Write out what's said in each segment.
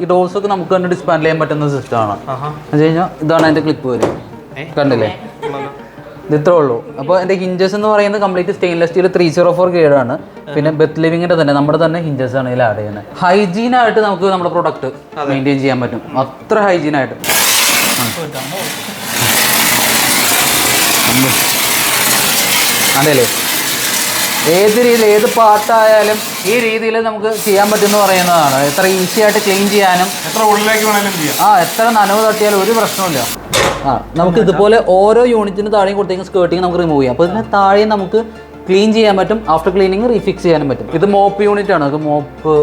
ഈ ഡോസ് ഒക്കെ നമുക്ക് തന്നെ ഡിസ്പാൻഡ് ചെയ്യാൻ പറ്റുന്ന സിസ്റ്റം ആണ്. എന്ന് കഴിഞ്ഞാൽ ഇതാണ് അതിന്റെ ക്ലിപ്പ് വരും. കണ്ടില്ലേ? ഇത് ഇത്രേ ഉള്ളൂ. അപ്പോൾ എന്റെ ഹിഞ്ചസ് എന്ന് പറയുന്നത് complete stainless steel three zero four ആണ്. പിന്നെ ബെത്ത് ലിവിങ്ങിന്റെ തന്നെ നമ്മുടെ തന്നെ ഹിഞ്ചസ് ആണ് ഇതിൽ ആഡ് ചെയ്യുന്നത്. ഹൈജീൻ ആയിട്ട് നമുക്ക് നമ്മുടെ പ്രൊഡക്റ്റ് മെയിന്റെയിൻ ചെയ്യാൻ പറ്റും. അത്ര ഹൈജീൻ ആയിട്ട്. അതല്ലേ? ഏത് രീതിയിൽ ഏത് പാർട്ടായാലും ഈ രീതിയിൽ നമുക്ക് ചെയ്യാൻ പറ്റുമെന്ന് പറയുന്നതാണ്. എത്ര ഈസി ആയിട്ട് ക്ലീൻ ചെയ്യാനും എത്ര ഉള്ളിലേക്ക് വേണമെങ്കിലും ചെയ്യാം. ആ എത്ര നനവ് തട്ടിയാലും ഒരു പ്രശ്നമില്ല ആ നമുക്ക് ഇതുപോലെ ഓരോ യൂണിറ്റിന് താഴെയും കൊടുത്തേക്കും സ്കേർട്ടിങ് നമുക്ക് റിമൂവ് ചെയ്യാം. അപ്പോൾ ഇതിന് താഴെയും നമുക്ക് ക്ലീൻ ചെയ്യാൻ പറ്റും. ആഫ്റ്റർ ക്ലീനിങ് റീഫിക്സ് ചെയ്യാനും പറ്റും. ഇത് മോപ്പ് യൂണിറ്റ് ആണ്. ഇത് മോപ്പ്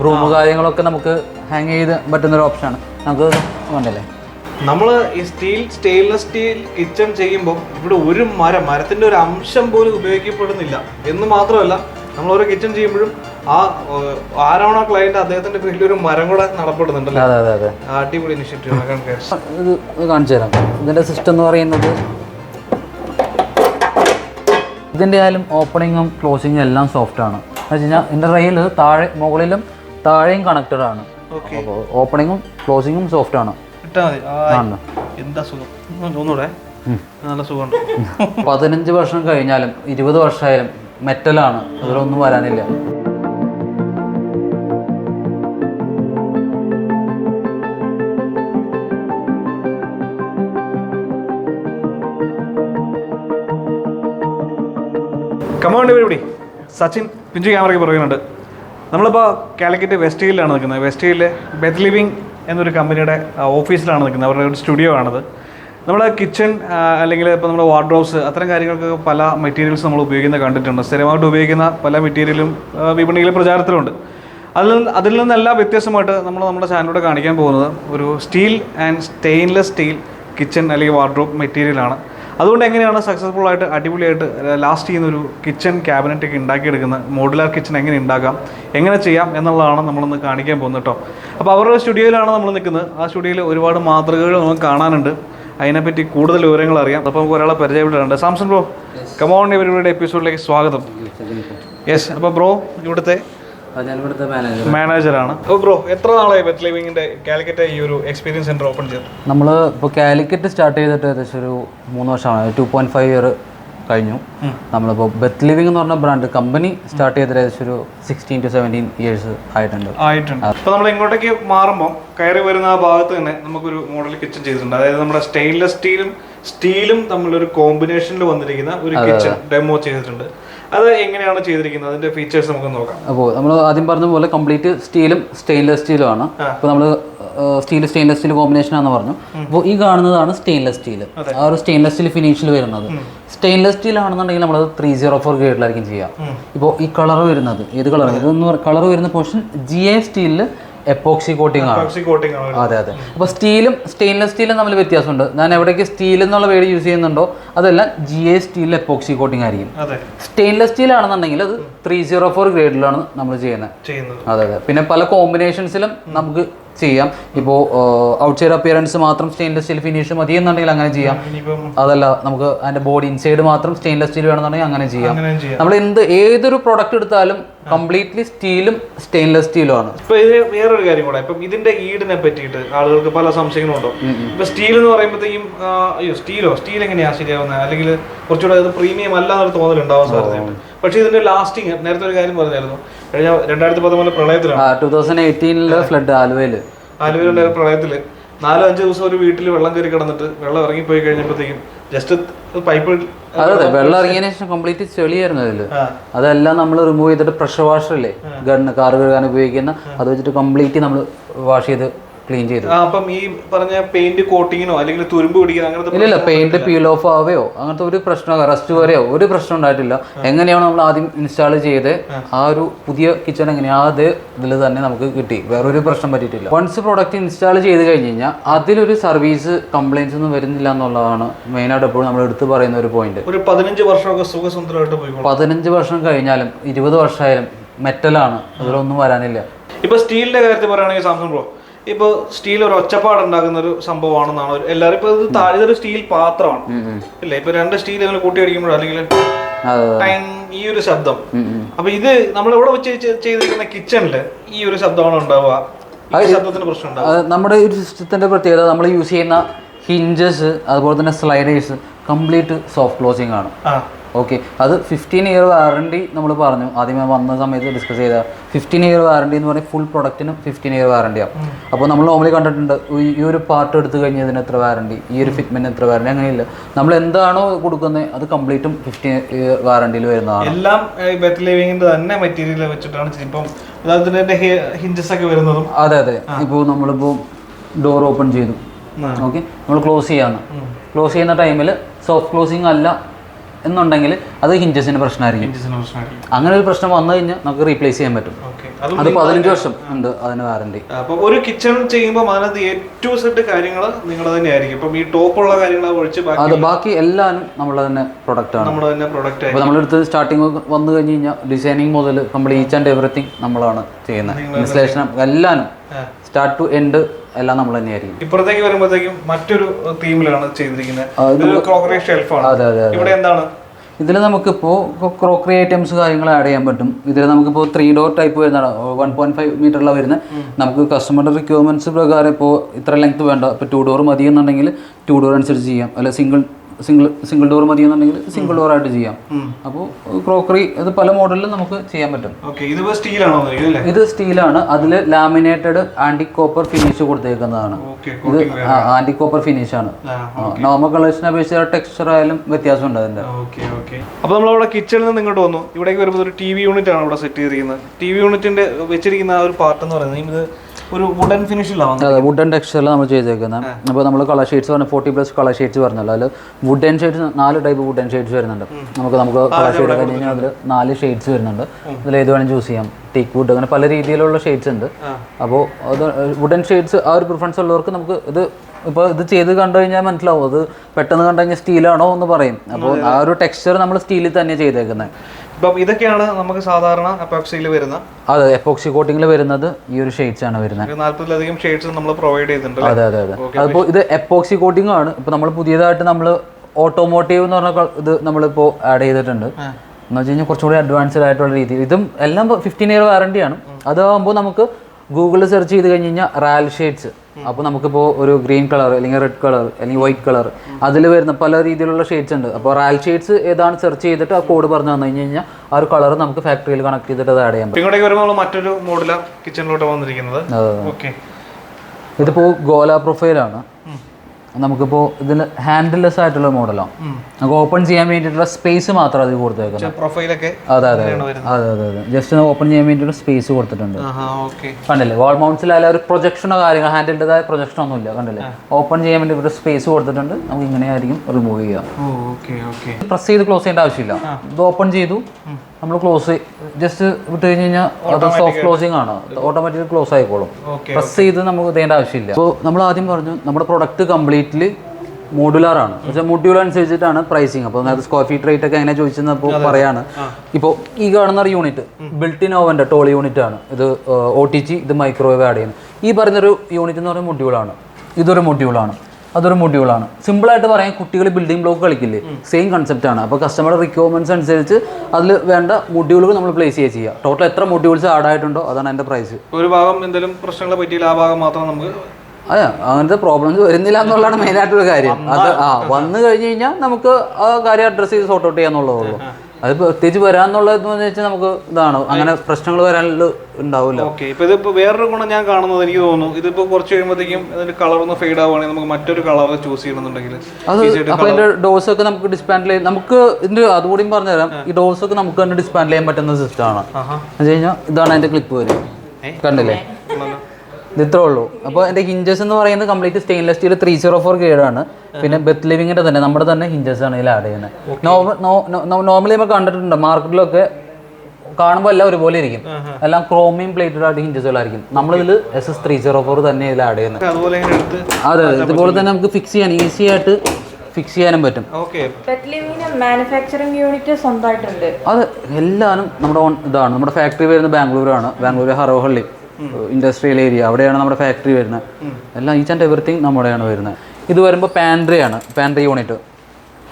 ബ്രൂമ് കാര്യങ്ങളൊക്കെ നമുക്ക് ഹാങ് ചെയ്ത് പറ്റുന്ന ഒരു ഓപ്ഷനാണ് നമുക്ക് വേണ്ടല്ലേ നമ്മൾ ഈ സ്റ്റീൽ സ്റ്റെയിൻലെസ് സ്റ്റീൽ കിച്ചൺ ചെയ്യുമ്പോൾ ഇവിടെ ഒരു മരം മരത്തിന്റെ ഒരു അംശം പോലും ഉപയോഗിക്കപ്പെടുന്നില്ല. എന്ന് മാത്രമല്ല നമ്മൾ ഓരോ കിച്ചൺ ചെയ്യുമ്പോഴും ആ ആരാണോ ക്ലയന്റ് അദ്ദേഹത്തിന്റെ പേരിൽ ഒരു മരം കൂടെ നടപ്പെടുന്നുണ്ടല്ലോ. അതെ അതെ അതെ. അടിപൊളി ഇനിഷ്യേറ്റീവ് ഇത് കാണിച്ചു തരാം. ഇതിന്റെ സിസ്റ്റം എന്ന് പറയുന്നത് ഇതിന്റെ ആയാലും ഓപ്പണിങ്ങും ക്ലോസിങ്ങും എല്ലാം സോഫ്റ്റ് ആണ്. എന്ന് വെച്ച് കഴിഞ്ഞാൽ ഇതിന്റെ റെയിൽ താഴെ മുകളിലും താഴെയും കണക്റ്റഡ് ആണ്. ഓപ്പണിങ്ങും ക്ലോസിങ്ങും സോഫ്റ്റ് ആണ്. ഇട്ടാ മതി. എന്താ സുഖം? ഒന്ന് ഒന്നൂടെ നല്ല സുഖമുണ്ട്. പതിനഞ്ച് വർഷം കഴിഞ്ഞാലും ഇരുപത് വർഷമായാലും മെറ്റലാണ്. അതിലൊന്നും വരാനില്ല. കമാണ്ട് ഇവിടെ സച്ചിൻ പിഞ്ചു ക്യാമറയ്ക്ക് പറയുന്നുണ്ട് നമ്മളിപ്പോൾ കാലിക്കറ്റ് വെസ്റ്റ് ഹില്ലാണ് നിൽക്കുന്നത്. വെസ്റ്റ് ഹില്ല് ബെത്ത് ലിവിങ് എന്നൊരു കമ്പനിയുടെ ഓഫീസിലാണ് നിൽക്കുന്നത്. അവരുടെ ഒരു സ്റ്റുഡിയോ ആണത്. നമ്മുടെ കിച്ചൺ അല്ലെങ്കിൽ ഇപ്പോൾ നമ്മുടെ വാർഡ്രോബ്സ് അത്തരം കാര്യങ്ങൾക്ക് പല മെറ്റീരിയൽസ് നമ്മൾ ഉപയോഗിക്കുന്നത് കണ്ടിട്ടുണ്ട്. സ്ഥിരമായിട്ട് ഉപയോഗിക്കുന്ന പല മെറ്റീരിയലും വിപണിയിൽ പ്രചാരത്തിലുണ്ട്. അതിൽ അതിൽ നിന്നെല്ലാം വ്യത്യസ്തമായിട്ട് നമ്മൾ നമ്മുടെ ചാനലിലൂടെ കാണിക്കാൻ പോകുന്നത് ഒരു steel and stainless steel kitchen അല്ലെങ്കിൽ വാർഡ്രോബ് മെറ്റീരിയലാണ്. അതുകൊണ്ട് എങ്ങനെയാണ് സക്സസ്ഫുൾ ആയിട്ട് അടിപൊളിയായിട്ട് ലാസ്റ്റ് ചെയ്യുന്ന ഒരു കിച്ചൺ ക്യാബിനറ്റ് ഒക്കെ ഉണ്ടാക്കിയെടുക്കുന്നത് മോഡുലാർ കിച്ചൺ എങ്ങനെ ഉണ്ടാക്കാം എങ്ങനെ ചെയ്യാം എന്നുള്ളതാണ് നമ്മളൊന്ന് കാണിക്കാൻ പോകുന്നത് കേട്ടോ. അപ്പോൾ അവരുടെ സ്റ്റുഡിയോയിലാണ് നമ്മൾ നിൽക്കുന്നത്. ആ സ്റ്റുഡിയോയിൽ ഒരുപാട് മാതൃകകൾ നമുക്ക് കാണാനുണ്ട്. അതിനെപ്പറ്റി കൂടുതൽ വിവരങ്ങൾ അറിയാം. അപ്പോൾ നമുക്ക് ഒരാളെ പരിചയപ്പെട്ടിട്ടുണ്ട് സാംസൺ ബ്രോ കമോൺ ഇവരുടെ എപ്പിസോഡിലേക്ക് സ്വാഗതം. യെസ് അപ്പോൾ ബ്രോ ഇവിടുത്തെ മാനേജറാണ് ബ്രോ എത്ര നാളായി ബെത്ത് ലിവിങ്ങിന്റെ കാലിക്കറ്റ് ഈ ഒരു എക്സ്പീരിയൻസ് സെന്റർ ഓപ്പൺ ചെയ്തു നമ്മൾ ഇപ്പോൾ കാലിക്കറ്റ് സ്റ്റാർട്ട് ചെയ്തിട്ട് ഏകദേശം ഒരു മൂന്ന് വർഷമാണ്. ടു പോയിന്റ് ഫൈവ് ഇയർ കഴിഞ്ഞു. നമ്മളിപ്പോൾ ബെത്ത് ലിവിംഗ് എന്ന് പറഞ്ഞ ബ്രാൻഡ് കമ്പനി സ്റ്റാർട്ട് ചെയ്തിട്ട് ഏകദേശം ഒരു സിക്സ്റ്റീൻ ടു സെവന്റീൻ ഇയേഴ്സ് ആയിട്ടുണ്ട്. ആയിട്ടുണ്ട്. അപ്പോൾ നമ്മൾ ഇങ്ങോട്ടേക്ക് മാറുമ്പോൾ കയറി വരുന്ന ആ ഭാഗത്ത് തന്നെ നമുക്കൊരു മോഡൽ കിച്ചൺ ചെയ്തിട്ടുണ്ട്. അതായത് നമ്മുടെ സ്റ്റെയിൻലെസ് സ്റ്റീലും സ്റ്റീലും തമ്മിലൊരു കോമ്പിനേഷനിൽ വന്നിരിക്കുന്ന ഒരു കിച്ചൺ ഡെമോ ചെയ്തിട്ടുണ്ട്. അത് എങ്ങനെയാണ് ചെയ്തിരിക്കുന്നത്? അതിന്റെ ഫീച്ചേഴ്സ് നമുക്ക് നോക്കാം. അപ്പോൾ നമ്മൾ ആദ്യം പറഞ്ഞ പോലെ കംപ്ലീറ്റ് സ്റ്റീലും സ്റ്റെയിൻലെസ് സ്റ്റീലും ആണ്. അപ്പോൾ നമ്മൾ സ്റ്റീൽ സ്റ്റെയിൻലെസ് സ്റ്റീൽ കോമ്പിനേഷൻ ആണെന്ന് പറഞ്ഞു. അപ്പോൾ ഈ കാണുന്നതാണ് സ്റ്റെയിൻലെസ് സ്റ്റീൽ ആ ഒരു സ്റ്റെയിൻലെസ് സ്റ്റീൽ ഫിനിഷിൽ വരുന്നത്. സ്റ്റെയിൻലെസ് സ്റ്റീൽ ആണെന്നുണ്ടെങ്കിൽ നമ്മൾ ത്രീ സീറോ ഫോർ ഗ്രേഡിലായിരിക്കും ചെയ്യാം. ഇപ്പോൾ ഈ കളർ വരുന്നത്. ഏത് കളർ ഇതെന്ന് കളർ വരുന്ന പോർഷൻ ജി എ സ്റ്റീലിൽ എപ്പോക്സി കോട്ടിംഗ് ആണ്. കോട്ടിംഗ് ആണ്. അതെ അതെ. അപ്പോൾ സ്റ്റീലും സ്റ്റെയിൻലെസ് സ്റ്റീലും തമ്മിൽ വ്യത്യാസമുണ്ട്. ഞാൻ എവിടേക്ക് സ്റ്റീൽ എന്നുള്ള വേർഡ് യൂസ് ചെയ്യുന്നുണ്ടോ അതെല്ലാം G A steel epoxy coating ആയിരിക്കും. സ്റ്റെയിൻലെസ് സ്റ്റീൽ ആണെന്നുണ്ടെങ്കിൽ അത് ത്രീ സീറോ ഫോർ ഗ്രേഡിലാണ് നമ്മൾ ചെയ്യുന്നത്. അതെ അതെ. പിന്നെ പല കോമ്പിനേഷൻസിലും നമുക്ക് ചെയ്യാം. ഇപ്പോൾ ഔട്ട് സൈഡ് അപ്പിയറൻസ് മാത്രം സ്റ്റെയിൻലെസ് സ്റ്റീൽ ഫിനിഷ് മതി എന്നുണ്ടെങ്കിൽ അങ്ങനെ ചെയ്യാം അതല്ല നമുക്ക് അതിന്റെ ബോഡി ഇൻസൈഡ് മാത്രം സ്റ്റെയിൻലെസ് സ്റ്റീൽ വേണമെന്നുണ്ടെങ്കിൽ അങ്ങനെ ചെയ്യാം. നമ്മൾ എന്ത് ഏതൊരു പ്രോഡക്റ്റ് എടുത്താലും കംപ്ലീറ്റ്ലി സ്റ്റീലും സ്റ്റെയിൻലെസ് സ്റ്റീലും ആണ്. ഇപ്പൊ ഇത് വേറൊരു കാര്യം കൂടെ. ഇപ്പം ഇതിന്റെ ഈടിനെ പറ്റിയിട്ട് ആളുകൾക്ക് പല സംശയങ്ങളും ഉണ്ടോ? ഇപ്പൊ സ്റ്റീൽ എന്ന് പറയുമ്പോഴത്തേക്കും അയ്യോ സ്റ്റീലോ സ്റ്റീൽ എങ്ങനെയാ ശരിയാവുന്നത്? അല്ലെങ്കിൽ കുറച്ചുകൂടെ അത് പ്രീമിയം അല്ലാന്നൊരു തോന്നലുണ്ടാവാൻ സാധ്യതയുണ്ട്. പക്ഷേ ഇതിന്റെ ലാസ്റ്റിംഗ് നേരത്തെ ഒരു കാര്യം പറഞ്ഞായിരുന്നു. കഴിഞ്ഞ രണ്ടായിരത്തി പതിമൂന്ന് പ്രളയത്തിലാണ്. ടൂ തൗസൻഡ് എയ്റ്റീനിലെ ഫ്ലഡ് ആലുവയിൽ ആലുവയിലുണ്ടായ പ്രളയത്തിൽ. നാലോ അഞ്ചോ ദിവസം ഒരു വീട്ടിൽ വെള്ളം കയറി കിടന്നിട്ട് വെള്ളം ഇറങ്ങിപ്പോയി കഴിഞ്ഞപ്പോഴത്തേക്കും ജസ്റ്റ് പൈപ്പ് അതെ അതെ വെള്ളം ഇറങ്ങിയതിന് ശേഷം കംപ്ലീറ്റ് ചെളിയായിരുന്നു അതിൽ. അതെല്ലാം നമ്മൾ റിമൂവ് ചെയ്തിട്ട് പ്രഷർ വാഷർ ഇല്ലേ? ഗണ്ണ് കാർ കഴുകാൻ ഉപയോഗിക്കുന്ന അത് വെച്ചിട്ട് കംപ്ലീറ്റ് നമ്മൾ വാഷ് ചെയ്ത് ക്ലീൻ ചെയ്തു. അപ്പം ഈ പറഞ്ഞ പെയിന്റ് കോട്ടിങ്ങിനോ അല്ലെങ്കിൽ തുരുമ്പ് പിടിക്കുന്ന അങ്ങനത്തെ ഇല്ല പെയിന്റ് പീൽ ഓഫ് ആവുകയോ അങ്ങനത്തെ ഒരു പ്രശ്നം റസ്റ്റ് വരെയോ ഒരു പ്രശ്നം ഉണ്ടായിട്ടില്ല. എങ്ങനെയാണ് നമ്മൾ ആദ്യം ഇൻസ്റ്റാൾ ചെയ്ത് ആ. ഒരു പുതിയ കിച്ചൺ എങ്ങനെയാ അത് ഇതിൽ തന്നെ നമുക്ക് കിട്ടി. വേറൊരു പ്രശ്നം പറ്റിയിട്ടില്ല. വൺസ് പ്രോഡക്റ്റ് ഇൻസ്റ്റാൾ ചെയ്ത് കഴിഞ്ഞ് കഴിഞ്ഞാൽ അതിലൊരു സർവീസ് കംപ്ലൈൻസ് ഒന്നും വരുന്നില്ല എന്നുള്ളതാണ് മെയിനായിട്ട് എപ്പോഴും നമ്മൾ എടുത്ത് പറയുന്ന ഒരു പോയിന്റ് ഒരു പതിനഞ്ച് വർഷമൊക്കെ സുഖസുന്ദരമായിട്ട് പോയി പതിനഞ്ച് വർഷം കഴിഞ്ഞാലും ഇരുപത് വർഷമായാലും മെറ്റലാണ് അതിലൊന്നും വരാനില്ല. ഇപ്പൊ സ്റ്റീലിന്റെ കാര്യത്തിൽ പറയുകയാണെങ്കിൽ സാംസങ് ബ്രോ ഇപ്പൊ സ്റ്റീൽ ഒരു ഒച്ചപ്പാട് ഉണ്ടാക്കുന്ന ഒരു സംഭവമാണെന്നാണ് എല്ലാരും എല്ലാവരും ഇപ്പൊ ഇത് താഴെ ഇതൊരു സ്റ്റീൽ പാത്രമാണ്. ഇല്ലേ? ഇപ്പൊ രണ്ട് സ്റ്റീൽ ഇങ്ങനെ കൂട്ടി അടിക്കുമ്പോഴോ അല്ലെങ്കിൽ ഈ ഒരു ശബ്ദം. അപ്പൊ ഇത് നമ്മൾ ഇവിടെ വെച്ച് ചെയ്തിരിക്കുന്ന കിച്ചണിൽ ഈ ഒരു ശബ്ദമാണ് ഉണ്ടാവുക. ഈ ശബ്ദത്തിന് പ്രശ്നമുണ്ടോ നമ്മുടെ ഒരു സിസ്റ്റത്തിന്റെ പ്രത്യേകത നമ്മൾ യൂസ് ചെയ്യുന്ന ഹിഞ്ചസ് അതുപോലെ തന്നെ സ്ലൈഡേഴ്സ് കംപ്ലീറ്റ് സോഫ്റ്റ് ക്ലോസിംഗ് ആണ്. ഓക്കെ അത് ഫിഫ്റ്റീൻ ഇയർ വാറണ്ടി നമ്മൾ പറഞ്ഞു. ആദ്യമേ വന്ന സമയത്ത് ഡിസ്കസ് ചെയ്ത ഫിഫ്റ്റീൻ ഇയർ വാറണ്ടി എന്ന് പറഞ്ഞാൽ ഫുൾ പ്രൊഡക്റ്റിനും ഫിഫ്റ്റീൻ ഇയർ വാറണ്ടിയാണ് അപ്പോൾ നമ്മൾ നോർമലി കണ്ടിട്ടുണ്ട് ഈ- ഒരു പാർട്ട് എടുത്തു ഇതിന് എത്ര വാറണ്ടി ഈ ഒരു ഫിറ്റ്മെന്റ് എത്ര വാറണ്ടി അങ്ങനെയില്ല. നമ്മൾ എന്താണോ കൊടുക്കുന്നത് അത് കംപ്ലീറ്റും ഫിഫ്റ്റീൻ ഇയർ വാറണ്ടിയിൽ വരുന്നതാണ്. എല്ലാം ബെറ്റർ ലിവിങ്ങിന്റെ തന്നെ മെറ്റീരിയൽ വെച്ചിട്ടാണ്. ഇപ്പം ഉദാഹരണത്തിന് ഹിഞ്ചസ് ഒക്കെ വരുന്നതും. അതെ അതെ. ഇപ്പോൾ നമ്മളിപ്പോൾ ഡോർ ഓപ്പൺ ചെയ്തു. ഓക്കെ നമ്മൾ ക്ലോസ് ചെയ്യാന്ന് ക്ലോസ് ചെയ്യുന്ന ടൈമിൽ സോഫ്റ്റ് ക്ലോസിങ് അല്ല എന്നുണ്ടെങ്കിൽ അത് ഹിഞ്ചസിന് പ്രശ്നമായിരിക്കും. അങ്ങനെ ഒരു പ്രശ്നം വന്നു കഴിഞ്ഞാൽ നമുക്ക് റീപ്ലേസ് ചെയ്യാൻ പറ്റും. അതും പതിനഞ്ച് വർഷം ഉണ്ട് അതിന് വാറണ്ടി അപ്പൊ ഒരു കിച്ചൺ ചെയ്യുമ്പോൾ അതിനകത്ത് ഏറ്റവും സെറ്റ് കാര്യങ്ങൾ നിങ്ങൾ തന്നെ ആയിരിക്കും ഇപ്പം ഈ ടോപ്പുള്ള കാര്യങ്ങൾ ഒഴിച്ച് അത് ബാക്കി എല്ലാം നമ്മളെ തന്നെ പ്രൊഡക്റ്റ് ആണ്. നമ്മുടെ തന്നെ പ്രൊഡക്റ്റ് അപ്പോൾ നമ്മളെടുത്ത് സ്റ്റാർട്ടിങ് വന്നു കഴിഞ്ഞ് കഴിഞ്ഞാൽ ഡിസൈനിങ് മുതൽ നമ്മൾ ഈച്ച് ആൻഡ് എവറിത്തിങ് നമ്മളാണ് ചെയ്യുന്നത്. ഇൻസ്റ്റലേഷൻ എല്ലാനും സ്റ്റാർട്ട് ടു എൻഡ് എല്ലാം നമ്മൾ തന്നെയായിരിക്കും. ഇപ്പുറത്തേക്ക് വരുമ്പോഴത്തേക്കും മറ്റൊരു തീമിലാണ് ചെയ്തിരിക്കുന്നത്. ഷെൽഫാണ് അതെ അതെ ഇവിടെ എന്താണ്? ഇതിൽ നമുക്കിപ്പോൾ ക്രോക്കറി ഐറ്റംസ് കാര്യങ്ങൾ ആഡ് ചെയ്യാൻ പറ്റും. ഇതിൽ നമുക്കിപ്പോൾ ത്രീ ഡോർ ടൈപ്പ് വരുന്നതാണ്. വൺ പോയിന്റ് ഫൈവ് മീറ്ററിലാണ് വരുന്നത്. നമുക്ക് കസ്റ്റമറുടെ റിക്വയർമെന്റ്സ് പ്രകാരം ഇപ്പോൾ ഇത്ര ലെങ്ത് വേണ്ട. ഇപ്പോൾ ടു ഡോർ മതി എന്നുണ്ടെങ്കിൽ ടു ഡോർ അനുസരിച്ച് ചെയ്യാം. അല്ലെങ്കിൽ സിംഗിൾ സിംഗിൾ സിംഗിൾ ഡോർ മതി എന്നുണ്ടെങ്കിൽ സിംഗിൾ ഡോർ ആയിട്ട് ചെയ്യാം. അപ്പോൾ ക്രോക്കറി ഇത് പല മോഡലിലും നമുക്ക് ചെയ്യാൻ പറ്റും. ഇത് സ്റ്റീലാണ് അതിൽ ലാമിനേറ്റഡ് ആന്റി കോപ്പർ ഫിനിഷ് കൊടുത്തേക്കുന്നതാണ്. ഇത് ആന്റി കോപ്പർ ഫിനിഷ് ആണ് നോർമൽ കളേഴ്സിനെ അപേക്ഷിച്ച് ടെക്സ്ചർ ആയാലും വ്യത്യാസമുണ്ട് അതിന്റെ. ഓക്കെ നമ്മൾ അപ്പോൾ നമ്മളവിടെ കിച്ചണിൽ നിന്ന് ഇങ്ങോട്ട് വന്നു. ഇവിടേക്ക് വരുമ്പോൾ ഒരു ടി വി യൂണിറ്റ് ആണ് ഇവിടെ സെറ്റ് ചെയ്തിരിക്കുന്നത്. ടി വി യൂണിറ്റിന്റെ വെച്ചിരിക്കുന്ന ആ ഒരു പാർട്ട് എന്ന് പറയുന്നത് ഇത് ഒരു വുഡൻ ഫിനിഷിലാണ് അതെ വുഡൻ ടെക്സ്ചറിൽ നമ്മൾ ചെയ്തേക്കുന്നത് അപ്പോൾ നമ്മൾ കളർ ഷെയ്ഡ്സ് പറഞ്ഞ ഫോർട്ടി പ്ലസ് കളർ ഷെയ്ഡ്സ് പറഞ്ഞല്ലോ. അതിൽ വുഡൻ ഷെയ്ഡ്സ് നാല് ടൈപ്പ് വുഡൻ ഷെയ്ഡ്സ് വരുന്നുണ്ട്. നമുക്ക് നമുക്ക് കളർ ഷെയ്ഡ് കഴിഞ്ഞ് കഴിഞ്ഞാൽ അതിൽ നാല് ഷെയ്ഡ്സ് വരുന്നുണ്ട്. അതിൽ ഏത് വേണം ചൂസ് ചെയ്യാം. ടീക്ക് വുഡ് അങ്ങനെ പല രീതിയിലുള്ള ഷെയ്ഡ്സ് ഉണ്ട്. അപ്പോൾ അത് വുഡൻ ഷെയ്ഡ്സ് ആ ഒരു പ്രിഫറൻസ് ഉള്ളവർക്ക് നമുക്ക് ഇത് ഇപ്പോൾ ഇത് ചെയ്ത് കണ്ടു കഴിഞ്ഞാൽ മനസ്സിലാവും. അത് പെട്ടെന്ന് കണ്ടു കഴിഞ്ഞാൽ സ്റ്റീലാണോ എന്ന് പറയും. അപ്പോൾ ആ ഒരു ടെക്സ്ചർ നമ്മൾ സ്റ്റീലിൽ തന്നെ ചെയ്തേക്കുന്നത് ഇപ്പം ഇതൊക്കെയാണ് നമുക്ക് സാധാരണ എപ്പോക്സിയിൽ വരുന്ന. അതെ എപ്പോക്സി കോട്ടിംഗിൽ വരുന്നത് ഈ ഒരു ഷെയ്ഡ്സ് ആണ് വരുന്നത്. നാല്പതിലധികം ഷെയ്ഡ്സ് നമ്മൾ പ്രൊവൈഡ് ചെയ്തിട്ടുണ്ട് അതെ അതെ അതെ. അതിപ്പോൾ ഇത് എപ്പോക്സി കോട്ടിംഗ് ആണ്. ഇപ്പോൾ നമ്മൾ പുതിയതായിട്ട് നമ്മൾ ഓട്ടോമോട്ടീവ് എന്ന് പറഞ്ഞ ഇത് നമ്മളിപ്പോൾ ആഡ് ചെയ്തിട്ടുണ്ട്. എന്ന് വെച്ച് കഴിഞ്ഞാൽ കുറച്ചുകൂടി അഡ്വാൻസ്ഡ് ആയിട്ടുള്ള രീതി. ഇതും എല്ലാം ഫിഫ്റ്റീൻ ഇയർ വാറണ്ടിയാണ് അതാകുമ്പോൾ നമുക്ക് ഗൂഗിളിൽ സെർച്ച് ചെയ്ത് കഴിഞ്ഞ് കഴിഞ്ഞാൽ റാൽ ഷെയ്ഡ്സ് അപ്പോൾ നമുക്കിപ്പോൾ ഒരു ഗ്രീൻ കളർ അല്ലെങ്കിൽ റെഡ് കളർ അല്ലെങ്കിൽ വൈറ്റ് കളർ അതിൽ വരുന്ന പല രീതിയിലുള്ള ഷെയ്ഡ്സ് ഉണ്ട്. അപ്പോൾ റാൽ ഷെയ്ഡ്സ് ഏതാണ് സെർച്ച് ചെയ്തിട്ട് ആ കോഡ് പറഞ്ഞു തന്നു കഴിഞ്ഞ് കഴിഞ്ഞാൽ ആ ഒരു കളർ നമുക്ക് ഫാക്ടറിയിൽ കണക്ട് ചെയ്തിട്ട് അത് ആഡ് ചെയ്യാൻ പറ്റും. വരുമ്പോൾ മറ്റൊരു മോഡലാണ് കിച്ചണിലോട്ട് വന്നിരിക്കുന്നത്. ഇതിപ്പോ ഇതിപ്പോൾ ഗോല പ്രൊഫൈലാണ് നമുക്കിപ്പോൾ ഇതിന് ഹാൻഡിൽലെസ് ആയിട്ടുള്ള മോഡലാണ് നമുക്ക് ഓപ്പൺ ചെയ്യാൻ വേണ്ടിയിട്ടുള്ള സ്പേസ് മാത്രം അതിൽ കൊടുത്തേക്കുന്നത് പ്രൊഫൈലൊക്കെ അതെ അതെ അതെ. അതെ അതെ ജസ്റ്റ് ഓപ്പൺ ചെയ്യാൻ വേണ്ടിയിട്ടുള്ള സ്പേസ് കൊടുത്തിട്ടുണ്ട്. കണ്ടില്ലേ? വാൾ മൗണ്ട്സിലായാലും ഒരു പ്രൊജക്ഷനോ കാര്യങ്ങൾ ഹാൻഡിൽന്റെതായ പ്രൊജക്ഷനോ ഒന്നുമില്ല കണ്ടില്ലേ? ഓപ്പൺ ചെയ്യാൻ വേണ്ടി ഒരു സ്പേസ് കൊടുത്തിട്ടുണ്ട്. നമുക്ക് ഇങ്ങനെയായിരിക്കും റിമൂവ് ചെയ്യാം. പ്രസ് ചെയ്ത് ക്ലോസ് ചെയ്യേണ്ട ആവശ്യമില്ല. ഇത് ഓപ്പൺ ചെയ്തു. നമ്മൾ ക്ലോസ് ജസ്റ്റ് വിട്ട് കഴിഞ്ഞ് കഴിഞ്ഞാൽ അത് സോഫ്റ്റ് ക്ലോസിംഗ് ആണ്. ഓട്ടോമാറ്റിക് ക്ലോസ് ആയിക്കോളും. പ്രസ് ചെയ്ത് നമുക്ക് ചെയ്യേണ്ട ആവശ്യമില്ല. അപ്പോൾ നമ്മൾ ആദ്യം പറഞ്ഞു നമ്മുടെ പ്രൊഡക്റ്റ് കംപ്ലീറ്റ്ലി മോഡുലാർ ആണ്. പക്ഷേ മൊഡ്യൂൾ അനുസരിച്ചിട്ടാണ് പ്രൈസിങ് അപ്പോൾ അത് സ്ക്വയർ ഫീറ്റ് റേറ്റ് ഒക്കെ എങ്ങനെ ചോദിച്ചപ്പോൾ പറയാണ്. ഇപ്പോൾ ഈ കാണുന്ന ഒരു യൂണിറ്റ് ഇൻ ഓവന്റെ ടോൾ യൂണിറ്റ് ആണ്. ഇത് ഒ ടി ജി ഇത് മൈക്രോവേവ് ആഡ് ചെയ്യുന്നത് ഈ പറയുന്നൊരു യൂണിറ്റ് എന്ന് പറയുന്ന മൊഡ്യൂളാണ് ഇതൊരു മൊഡ്യൂളാണ് അതൊരു മൊഡ്യൂളാണ് സിമ്പിളായിട്ട് പറയാൻ കുട്ടികൾ ബിൽഡിംഗ് ബ്ലോക്ക് കളിക്കില്ലേ? സെയിം കൺസെപ്റ്റ് ആണ്. അപ്പോൾ കസ്റ്റമറുടെ റിക്വയർമെന്റ്സ് അനുസരിച്ച് അതിൽ വേണ്ട മൊഡ്യൂളുകൾ നമ്മൾ പ്ലേസ് ചെയ്യുക ചെയ്യുക ടോട്ടൽ എത്ര മൊഡ്യൂൾസ് ആഡ് ആയിട്ടുണ്ടോ? അതാണ് എന്റെ പ്രൈസ് ഒരു ഭാഗം എന്തെങ്കിലും പ്രശ്നങ്ങൾ പറ്റിയില്ല ആ ഭാഗം മാത്രം നമുക്ക് അതെ അങ്ങനത്തെ പ്രോബ്ലംസ് വരുന്നില്ല എന്നുള്ളതാണ് മെയിൻ ആയിട്ടൊരു കാര്യം. അത് ആ വന്നു കഴിഞ്ഞ് കഴിഞ്ഞാൽ നമുക്ക് ആ കാര്യം അഡ്രസ്സ് ചെയ്ത് സോർട്ട് ഔട്ട് ചെയ്യാന്നുള്ളതേ ഉള്ളൂ. അത് പ്രത്യേകിച്ച് വരാന്നുള്ളത് എന്ന് വെച്ചാൽ നമുക്ക് ഇതാണ്. അങ്ങനെ പ്രശ്നങ്ങൾ വരാനുള്ള ഉണ്ടാവില്ല. ഓക്കെ ഇപ്പൊ ഇതിപ്പോ വേറൊരു ഗുണം ഞാൻ കാണുന്നത് എനിക്ക് തോന്നുന്നു. ഇതിപ്പോ കുറച്ച് കഴിയുമ്പോഴത്തേക്കും ഇതിന്റെ കളർ ഒന്ന് ഫെയ്ഡ് ആവുകയാണെങ്കിൽ നമുക്ക് മറ്റൊരു കളർ ചൂസ് ചെയ്യണമെന്നുണ്ടെങ്കിൽ അത് അപ്പൊ ഇതിന്റെ ഡോസ് ഒക്കെ നമുക്ക് ഡിസ്പാൻഡിൽ ചെയ്യാം നമുക്ക് ഇതിന്റെ അതുകൂടിയും പറഞ്ഞുതരാം. ഈ ഡോസ് ഒക്കെ നമുക്ക് തന്നെ ഡിസ്പാൻഡിൽ ചെയ്യാൻ പറ്റുന്ന സിസ്റ്റം ആണ്. എന്ന് വെച്ച് കഴിഞ്ഞാൽ ഇതാണ് അതിന്റെ ക്ലിപ്പ് വരുന്നത് കണ്ടില്ലേ? ഇത് ഇത്രേ ഉള്ളൂ. അപ്പോൾ എന്റെ ഹിഞ്ചസ് എന്ന് പറയുന്നത് complete stainless steel three zero four ആണ് പിന്നെ ബെത്ത് ലിവിങ്ങിന്റെ തന്നെ നമ്മുടെ തന്നെ ഹിഞ്ചസ് ആണ് ഇതിൽ ആഡ് ചെയ്യുന്നത്. നോർമലി നമ്മൾ കണ്ടിട്ടുണ്ട് മാർക്കറ്റിലൊക്കെ കാണുമ്പോൾ എല്ലാം ഒരുപോലെ ഇരിക്കും. എല്ലാം ക്രോമിയം പ്ലേറ്റഡ് ആയിട്ട് ഹിഞ്ചസുകളായിരിക്കും നമ്മളിതിൽ S S three zero four തന്നെ ഇതിൽ ആഡ് ചെയ്യുന്നത്. അതെ അതെ ഇതുപോലെ തന്നെ നമുക്ക് ഫിക്സ് ചെയ്യാൻ ഈസി ആയിട്ട് ഫിക്സ് ചെയ്യാനും പറ്റും. മാനുഫാക്ചറിംഗ് യൂണിറ്റ് സ്വന്തമായിട്ടുണ്ട്. അത് എല്ലാവരും നമ്മുടെ ഇതാണ്. നമ്മുടെ ഫാക്ടറി വരുന്നത് ബാംഗ്ലൂരാണ്. ബാംഗ്ലൂർ ഹറോഹള്ളി. ഇൻഡസ്ട്രിയൽ ഏരിയ അവിടെയാണ് നമ്മുടെ ഫാക്ടറി വരുന്നത്. എല്ലാം ഈച്ച് ആൻഡ് എവറിത്തിങ് നമ്മുടെയാണ് വരുന്നത്. ഇത് വരുമ്പോൾ പാൻട്രി ആണ് പാൻട്രി യൂണിറ്റ്